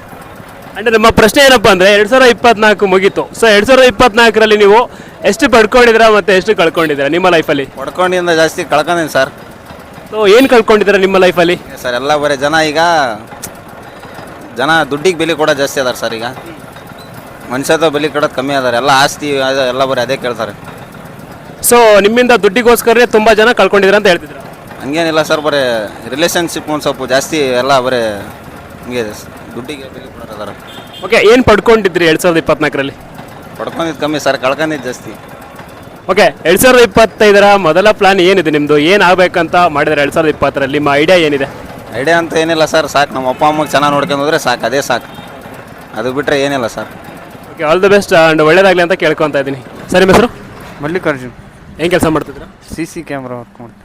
ಅಂಡ್ ನಮ್ಮ ಪ್ರಶ್ನೆ ಏನಪ್ಪ ಅಂದರೆ ಎರಡು ಸಾವಿರ ಇಪ್ಪತ್ನಾಲ್ಕು ಮುಗೀತು. ಸೊ ಎರಡು ಸಾವಿರದ ಇಪ್ಪತ್ನಾಲ್ಕರಲ್ಲಿ ನೀವು ಎಷ್ಟು ಪಡ್ಕೊಂಡಿದ್ದೀರಾ ಮತ್ತೆ ಎಷ್ಟು ಕಳ್ಕೊಂಡಿದ್ದೀರಾ ನಿಮ್ಮ ಲೈಫಲ್ಲಿ ಪಡ್ಕೊಂಡಿಂದ ಜಾಸ್ತಿ ಕಳ್ಕೊಂಡಿನಿ ಸರ್. ಸೊ ಏನು ಕಳ್ಕೊಂಡಿದ್ದೀರಾ ನಿಮ್ಮ ಲೈಫಲ್ಲಿ ಸರ್ ಎಲ್ಲ ಬರೀ ಜನ ಈಗ ಜನ ದುಡ್ಡಿಗೆ ಬೆಲೆ ಕೂಡ ಜಾಸ್ತಿ ಅದಾರ ಸರ್ ಈಗ. ಮನುಷ್ಯದ ಬೆಲೆ ಕೊಡೋದು ಕಮ್ಮಿ ಅದಾರ ಎಲ್ಲ ಆಸ್ತಿ ಅದು ಎಲ್ಲ ಬರೀ ಅದೇ ಕೇಳ್ತಾರೆ. ಸೊ ನಿಮ್ಮಿಂದ ದುಡ್ಡಿಗೋಸ್ಕರನೇ ತುಂಬಾ ಜನ ಕಳ್ಕೊಂಡಿದ್ದೀರಾ ಅಂತ ಹೇಳ್ತಿದ್ರು ಹಂಗೇನಿಲ್ಲ ಸರ್ ಬರೀ ರಿಲೇಷನ್ಶಿಪ್ ಒಂದು ಸ್ವಲ್ಪ ಜಾಸ್ತಿ ಎಲ್ಲ ಬರೀ ಹಂಗೆ ಇದೆ ಸರ್. ದುಡ್ಡಿಗೆ ಬೆಲೆ ಓಕೆ ಏನು ಪಡ್ಕೊಂಡಿದ್ರಿ ಎರಡು ಸಾವಿರದ ಇಪ್ಪತ್ನಾಲ್ಕರಲ್ಲಿ? ಪಡ್ಕೊಂಡಿದ್ದು ಕಮ್ಮಿ ಸರ್ ಕಳ್ಕೊಂಡಿದ್ದು ಜಾಸ್ತಿ. ಓಕೆ ಎರಡು ಸಾವಿರದ ಇಪ್ಪತ್ತೈದರ ಮೊದಲ ಪ್ಲಾನ್ ಏನಿದೆ ನಿಮ್ಮದು ಏನು ಆಗ್ಬೇಕಂತ ಮಾಡಿದ್ರೆ ಎರಡು ಸಾವಿರದ ಇಪ್ಪತ್ತರಲ್ಲಿ? ನಿಮ್ಮ ಐಡಿಯಾ ಏನಿದೆ? ಐಡಿಯಾ ಅಂತ ಏನಿಲ್ಲ ಸರ್ ಸಾಕು. ನಮ್ಮ ಅಪ್ಪ ಅಮ್ಮಗೆ ಚೆನ್ನಾಗಿ ನೋಡ್ಕೊಂಡು ಹೋದ್ರೆ ಸಾಕು ಅದೇ ಸಾಕು. ಅದು ಬಿಟ್ಟರೆ ಏನಿಲ್ಲ sir. Okay all the best and ಒಳ್ಳೇದಾಗಲಿ ಅಂತ ಕೇಳ್ಕೊತ ಇದ್ದೀನಿ. ಸರ್ ನಿಮ್ಮ ಹೆಸರು? ಮಲ್ಲಿಕಾರ್ಜುನ್. ಏನು ಕೆಲಸ ಮಾಡ್ತಿದ್ರು ಸಿ ಸಿ ಕ್ಯಾಮ್ರಾ ವರ್ಕ್ ಮಾಡ್ತೀನಿ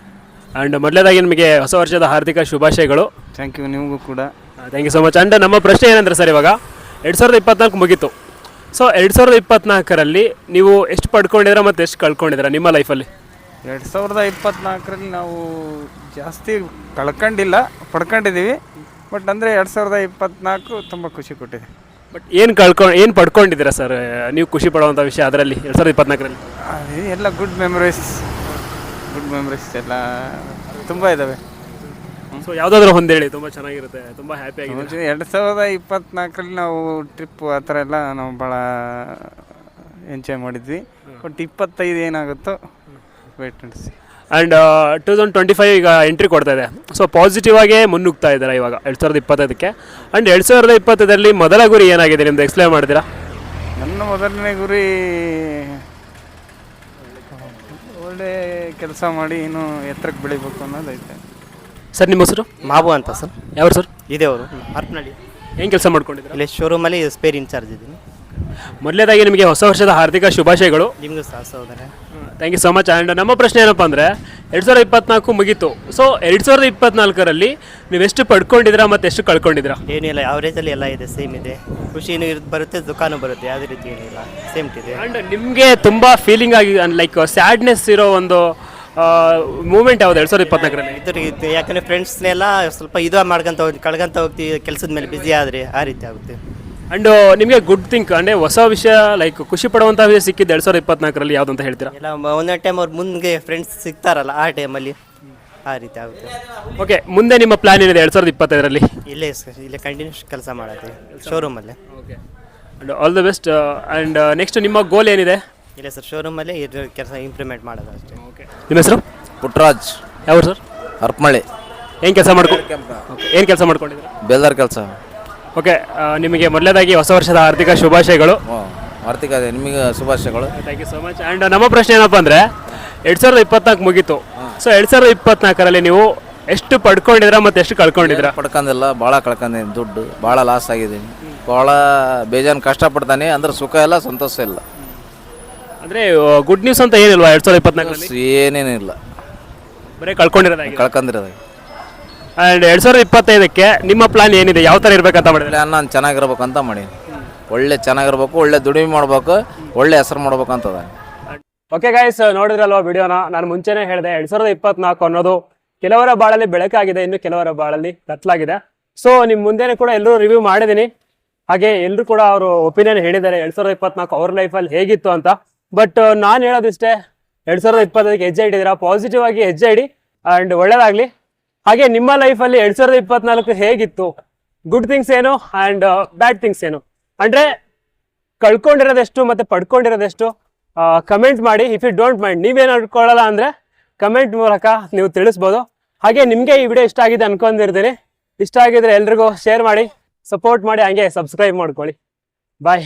ಅಂಡ್ ಮೊದಲೇದಾಗಿ ನಿಮಗೆ ಹೊಸ ವರ್ಷದ ಹಾರ್ದಿಕ ಶುಭಾಶಯಗಳು. ಥ್ಯಾಂಕ್ ಯು ನಿಮಗೂ ಕೂಡ. Thank you so much and ನಮ್ಮ ಪ್ರಶ್ನೆ ಏನಂದ್ರೆ ಸರ್ ಇವಾಗ ಎರಡು ಸಾವಿರದ ಇಪ್ಪತ್ನಾಲ್ಕು ಮುಗೀತು. ಸೊ ಎರಡು ಸಾವಿರದ ಇಪ್ಪತ್ನಾಲ್ಕರಲ್ಲಿ ನೀವು ಎಷ್ಟು ಪಡ್ಕೊಂಡಿದ್ದೀರಾ ಮತ್ತು ಎಷ್ಟು ಕಳ್ಕೊಂಡಿದ್ದೀರಾ ನಿಮ್ಮ ಲೈಫಲ್ಲಿ ಎರಡು ಸಾವಿರದ ಇಪ್ಪತ್ನಾಲ್ಕರಲ್ಲಿ ನಾವು ಜಾಸ್ತಿ ಕಳ್ಕೊಂಡಿಲ್ಲ ಪಡ್ಕೊಂಡಿದ್ದೀವಿ. ಬಟ್ ಅಂದರೆ ಎರಡು ಸಾವಿರದ ಇಪ್ಪತ್ನಾಲ್ಕು ತುಂಬ ಖುಷಿ ಕೊಟ್ಟಿದೆ. ಬಟ್ ಏನು ಕಳ್ಕೊಂಡು ಏನು ಪಡ್ಕೊಂಡಿದ್ದೀರಾ ಸರ್ ನೀವು ಖುಷಿ ಪಡುವಂಥ ವಿಷಯ ಅದರಲ್ಲಿ ಎರಡು ಸಾವಿರದ ಇಪ್ಪತ್ನಾಲ್ಕರಲ್ಲಿ? ಅದೇ ಎಲ್ಲ ಗುಡ್ ಮೆಮೊರೀಸ್ ಗುಡ್ ಮೆಮೊರೀಸ್ ಎಲ್ಲ ತುಂಬ ಇದ್ದಾವೆ ಸೊ ಯಾವ್ದಾದ್ರು ಒಂದು ಹೇಳಿ ತುಂಬ ಚೆನ್ನಾಗಿರುತ್ತೆ ತುಂಬಾ ಹ್ಯಾಪಿ ಆಗಿದೆ. ಎರಡು ಸಾವಿರದ ಇಪ್ಪತ್ನಾಲ್ಕರಲ್ಲಿ ನಾವು ಟ್ರಿಪ್ ಆ ಥರ ಎಲ್ಲ ನಾವು ಭಾಳ ಎಂಜಾಯ್ ಮಾಡಿದ್ವಿ. ಬಟ್ ಇಪ್ಪತ್ತೈದು ಏನಾಗುತ್ತೋ ವೇಟ್ ನಡೆಸಿ and two thousand twenty five ಈಗ ಎಂಟ್ರಿ ಕೊಡ್ತಾ ಇದೆ. ಸೊ ಪಾಸಿಟಿವ್ ಆಗೇ ಮುನ್ನುಗ್ತಾ ಇದ್ದಾರೆ ಇವಾಗ ಎರಡು ಸಾವಿರದ ಇಪ್ಪತ್ತೈದಕ್ಕೆ. ಆ್ಯಂಡ್ ಎರಡು ಸಾವಿರದ ಇಪ್ಪತ್ತೈದರಲ್ಲಿ ಮೊದಲ ಗುರಿ ಏನಾಗಿದೆ ನಿಮ್ದು ಎಕ್ಸ್ಪ್ಲೇನ್ ಮಾಡ್ತೀರಾ? ನನ್ನ ಮೊದಲನೇ ಗುರಿ ಒಳ್ಳೆ ಕೆಲಸ ಮಾಡಿ ಇನ್ನೂ ಎತ್ತರಕ್ಕೆ ಬೆಳಿಬೇಕು ಅನ್ನೋದೈತೆ. ಸರ್ ನಿಮ್ಮ ಹೆಸರು? ಮಾಬು ಅಂತ ಸರ್. ಯಾವ ಸರ್? ಇದೆ ಅವರು ಹರಪನಹಳ್ಳಿ ಏನು ಕೆಲಸ ಮಾಡ್ಕೊಂಡಿದ್ದೀರಾ? ಇಲ್ಲಿ ಶೋರೂಮಲ್ಲಿ ಸ್ಪೇರ್ ಇನ್ಚಾರ್ಜ್ ಇದ್ದೀನಿ ಮೊದಲೇದಾಗಿ ನಿಮಗೆ ಹೊಸ ವರ್ಷದ ಹಾರ್ದಿಕ ಶುಭಾಶಯಗಳು. ನಿಮಗೂ ಸಹ ಸಹೋದರ. Thank you so much and ನಮ್ಮ ಪ್ರಶ್ನೆ ಏನಪ್ಪ ಅಂದರೆ ಎರಡು ಸಾವಿರದ ಇಪ್ಪತ್ನಾಲ್ಕು ಮುಗೀತು. ಸೊ ಎರಡು ಸಾವಿರದ ಇಪ್ಪತ್ನಾಲ್ಕರಲ್ಲಿ ನೀವು ಎಷ್ಟು ಪಡ್ಕೊಂಡಿದ್ದೀರಾ ಮತ್ತು ಎಷ್ಟು ಕಳ್ಕೊಂಡಿದ್ದೀರಾ? ಏನಿಲ್ಲ ಆವ್ರೇಜಲ್ಲಿ ಎಲ್ಲ ಇದೆ ಸೇಮ್ ಇದೆ. ಖುಷಿನೂ ಇರ್ ಬರುತ್ತೆ ದುಃಖನೂ ಬರುತ್ತೆ ಯಾವುದೇ ರೀತಿ ಏನಿಲ್ಲ ಸೇಮ್ ಇದೆ. ಆ್ಯಂಡ್ ನಿಮಗೆ ತುಂಬ ಫೀಲಿಂಗ್ ಆಗಿ ಲೈಕ್ ಸ್ಯಾಡ್ನೆಸ್ ಇರೋ ಒಂದು ಮೂಮೆಂಟ್ ಯಾವ್ದು ಎರಡು ಸಾವಿರದ ಇಪ್ಪತ್ನಾಲ್ಕರಲ್ಲಿ? ಇದ್ರ ಇದು ಯಾಕಂದರೆ ಫ್ರೆಂಡ್ಸ್ನೆಲ್ಲ ಸ್ವಲ್ಪ ಇದು ಮಾಡ್ಕೊಂತ ಹೋಗಿ ಕಳ್ಕೊಂತ ಹೋಗ್ತೀವಿ ಕೆಲಸದ ಮೇಲೆ ಬ್ಯುಸಿ ಆದರೆ ಆ ರೀತಿ ಆಗುತ್ತೆ. ಅಂಡ್ ನಿಮಗೆ ಗುಡ್ ಥಿಂಕ್ ಅಂದರೆ ಹೊಸ ವಿಷಯ ಲೈಕ್ ಖುಷಿ ಪಡುವಂಥ ವಿಷಯ ಸಿಕ್ಕಿದ್ದು ಎರಡು ಸಾವಿರದ ಇಪ್ಪತ್ನಾಲ್ಕರಲ್ಲಿ ಯಾವುದು ಅಂತ ಹೇಳ್ತೀರಾ? ಎಲ್ಲ ಒಂದೊಂದು ಟೈಮ್ ಅವ್ರು ಮುಂದೆ ಫ್ರೆಂಡ್ಸ್ ಸಿಗ್ತಾರಲ್ಲ ಆ ಟೈಮಲ್ಲಿ ಆ ರೀತಿ ಆಗುತ್ತೆ. ಓಕೆ ಮುಂದೆ ನಿಮ್ಮ ಪ್ಲಾನ್ ಏನಿದೆ ಎರಡು ಸಾವಿರದ ಇಪ್ಪತ್ತೈದರಲ್ಲಿ? ಇಲ್ಲೇ ಸ- ಇಲ್ಲೇ ಕಂಟಿನ್ಯೂಸ್ ಕೆಲಸ ಮಾಡತ್ತೆ ಶೋರೂಮಲ್ಲೇ and all the best and next ನಿಮ್ಮ ಗೋಲ್ ಏನಿದೆ? ಇಲ್ಲೇ ಸರ್ ಶೋರೂಮಲ್ಲಿ ಇದು ಕೆಲಸ ಇಂಪ್ಲಿಮೆಂಟ್ ಮಾಡೋದು ಅಷ್ಟೇ. ಓಕೆ ನಿಮ್ಮ ಹೆಸರು? ಪುಟ್ರಾಜ್. ಯಾವ ಸರ್? ಅರ್ಪಮಳೆ ಏನು ಕೆಲಸ ಮಾಡ್ಕೊಂಡು ಏನು ಕೆಲಸ ಮಾಡ್ಕೊಂಡಿದ್ದೀರಾ? ಬೇಲ್ದಾರ್ ಕೆಲಸ. ಓಕೆ ನಿಮಗೆ ಮೊದಲೇದಾಗಿ ಹೊಸ ವರ್ಷದ ಆರ್ಥಿಕ ಶುಭಾಶಯಗಳು. ಆರ್ಥಿಕ ನಿಮಗೆ ಶುಭಾಶಯಗಳು. Thank you so much and ನಮ್ಮ ಪ್ರಶ್ನೆ ಏನಪ್ಪ ಅಂದರೆ ಎರಡು ಸಾವಿರದ ಇಪ್ಪತ್ನಾಲ್ಕು ಮುಗೀತು. ಸೊ ಎರಡು ಸಾವಿರದ ಇಪ್ಪತ್ನಾಲ್ಕರಲ್ಲಿ ನೀವು ಎಷ್ಟು ಪಡ್ಕೊಂಡಿದ್ರ ಮತ್ತು ಎಷ್ಟು ಕಳ್ಕೊಂಡಿದ್ದೀರಾ? ಪಡ್ಕೊಂಡಿಲ್ಲ ಭಾಳ ಕಳ್ಕೊಂಡಿದ್ದೀನಿ ದುಡ್ಡು ಭಾಳ ಲಾಸ್ ಆಗಿದ್ದೀನಿ. ಭಾಳ ಬೇಜಾನ್ ಕಷ್ಟಪಡ್ತಾನೆ ಅಂದ್ರೆ ಸುಖ ಇಲ್ಲ ಸಂತೋಷ ಇಲ್ಲ. ಅಂದರೆ ಗುಡ್ ನ್ಯೂಸ್ ಅಂತ ಏನಿಲ್ವಾ ಎರಡು ಸಾವಿರದ ಇಪ್ಪತ್ನಾಲ್ಕು ಏನೇನಿಲ್ಲ. ಬರೀ ಕಳ್ಕೊಂಡಿರೋದಾಗಿ ಕಳ್ಕೊಂಡಿರೋದು ಆ್ಯಂಡ್ ಎರಡು ಸಾವಿರದ ಇಪ್ಪತ್ತೈದಕ್ಕೆ ನಿಮ್ಮ ಪ್ಲಾನ್ ಏನಿದೆ? ಯಾವ ಥರ ಇರಬೇಕಂತ ಮಾಡಿದ್ರೆ? ಪ್ಲ್ಯಾನ್ ನಾನು ಚೆನ್ನಾಗಿರ್ಬೇಕು ಅಂತ ಮಾಡೀನಿ. ಒಳ್ಳೆ ಚೆನ್ನಾಗಿರ್ಬೇಕು ಒಳ್ಳೆ ದುಡಿಮೆ ಮಾಡ್ಬೇಕು ಒಳ್ಳೆ ಹೆಸರು ಮಾಡ್ಬೇಕು ಅಂತದ. ಓಕೆ ಗೈಸ್ ನೋಡಿದ್ರಲ್ವಾ ವಿಡಿಯೋನ? ನಾನು ಮುಂಚೆನೇ ಹೇಳಿದೆ ಎರಡ್ ಸಾವಿರದ ಇಪ್ಪತ್ನಾಲ್ಕು ಅನ್ನೋದು ಕೆಲವರ ಬಾಳಲ್ಲಿ ಬೆಳಕಾಗಿದೆ ಇನ್ನು ಕೆಲವರ ಬಾಳಲ್ಲಿ ಕತ್ಲಾಗಿದೆ ಸೊ ನಿಮ್ಮ ಮುಂದೆನೆ ಕೂಡ ಎಲ್ಲರೂ ರಿವ್ಯೂ ಮಾಡಿದ್ದೀನಿ. ಹಾಗೆ ಎಲ್ಲರೂ ಕೂಡ ಅವರು ಒಪಿನಿಯನ್ ಹೇಳಿದ್ದಾರೆ ಎರಡ್ ಸಾವಿರದ ಇಪ್ಪತ್ನಾಲ್ಕು ಅವ್ರ ಲೈಫಲ್ಲಿ ಹೇಗಿತ್ತು ಅಂತ. ಬಟ್ ನಾನು ಹೇಳೋದಿಷ್ಟೇ, ಎರಡು ಸಾವಿರದ ಇಪ್ಪತ್ತೈದಕ್ಕೆ ಹೆಜ್ಜೆ ಇಟ್ಟಿದ್ದೀರಾ? ಪಾಸಿಟಿವ್ ಆಗಿ ಹೆಜ್ಜೆ ಇಡಿ ಅಂಡ್ ಒಳ್ಳೇದಾಗ್ಲಿ. ಹಾಗೆ ನಿಮ್ಮ ಲೈಫಲ್ಲಿ ಎರಡು ಸಾವಿರದ ಇಪ್ಪತ್ನಾಲ್ಕು ಹೇಗಿತ್ತು? ಗುಡ್ ಥಿಂಗ್ಸ್ ಏನು ಅಂಡ್ ಬ್ಯಾಡ್ ಥಿಂಗ್ಸ್ ಏನು? ಅಂದ್ರೆ, ಕಳ್ಕೊಂಡಿರೋದೆಷ್ಟು ಮತ್ತೆ ಪಡ್ಕೊಂಡಿರೋದೆಷ್ಟು ಕಮೆಂಟ್ ಮಾಡಿ. ಇಫ್ ಯು ಡೋಂಟ್ ಮೈಂಡ್ ನೀವೇನು ಅಡ್ಕೊಳ್ಳಲ್ಲ ಅಂದ್ರೆ ಕಮೆಂಟ್ ಮೂಲಕ ನೀವು ತಿಳಿಸ್ಬೋದು. ಹಾಗೆ ನಿಮಗೆ ಈ ವಿಡಿಯೋ ಇಷ್ಟ ಆಗಿದೆ ಅನ್ಕೊಂಡಿರ್ತೀನಿ. ಇಷ್ಟ ಆಗಿದ್ರೆ ಎಲ್ರಿಗೂ ಶೇರ್ ಮಾಡಿ ಸಪೋರ್ಟ್ ಮಾಡಿ, ಹಾಗೆ ಸಬ್ಸ್ಕ್ರೈಬ್ ಮಾಡ್ಕೊಳ್ಳಿ. ಬಾಯ್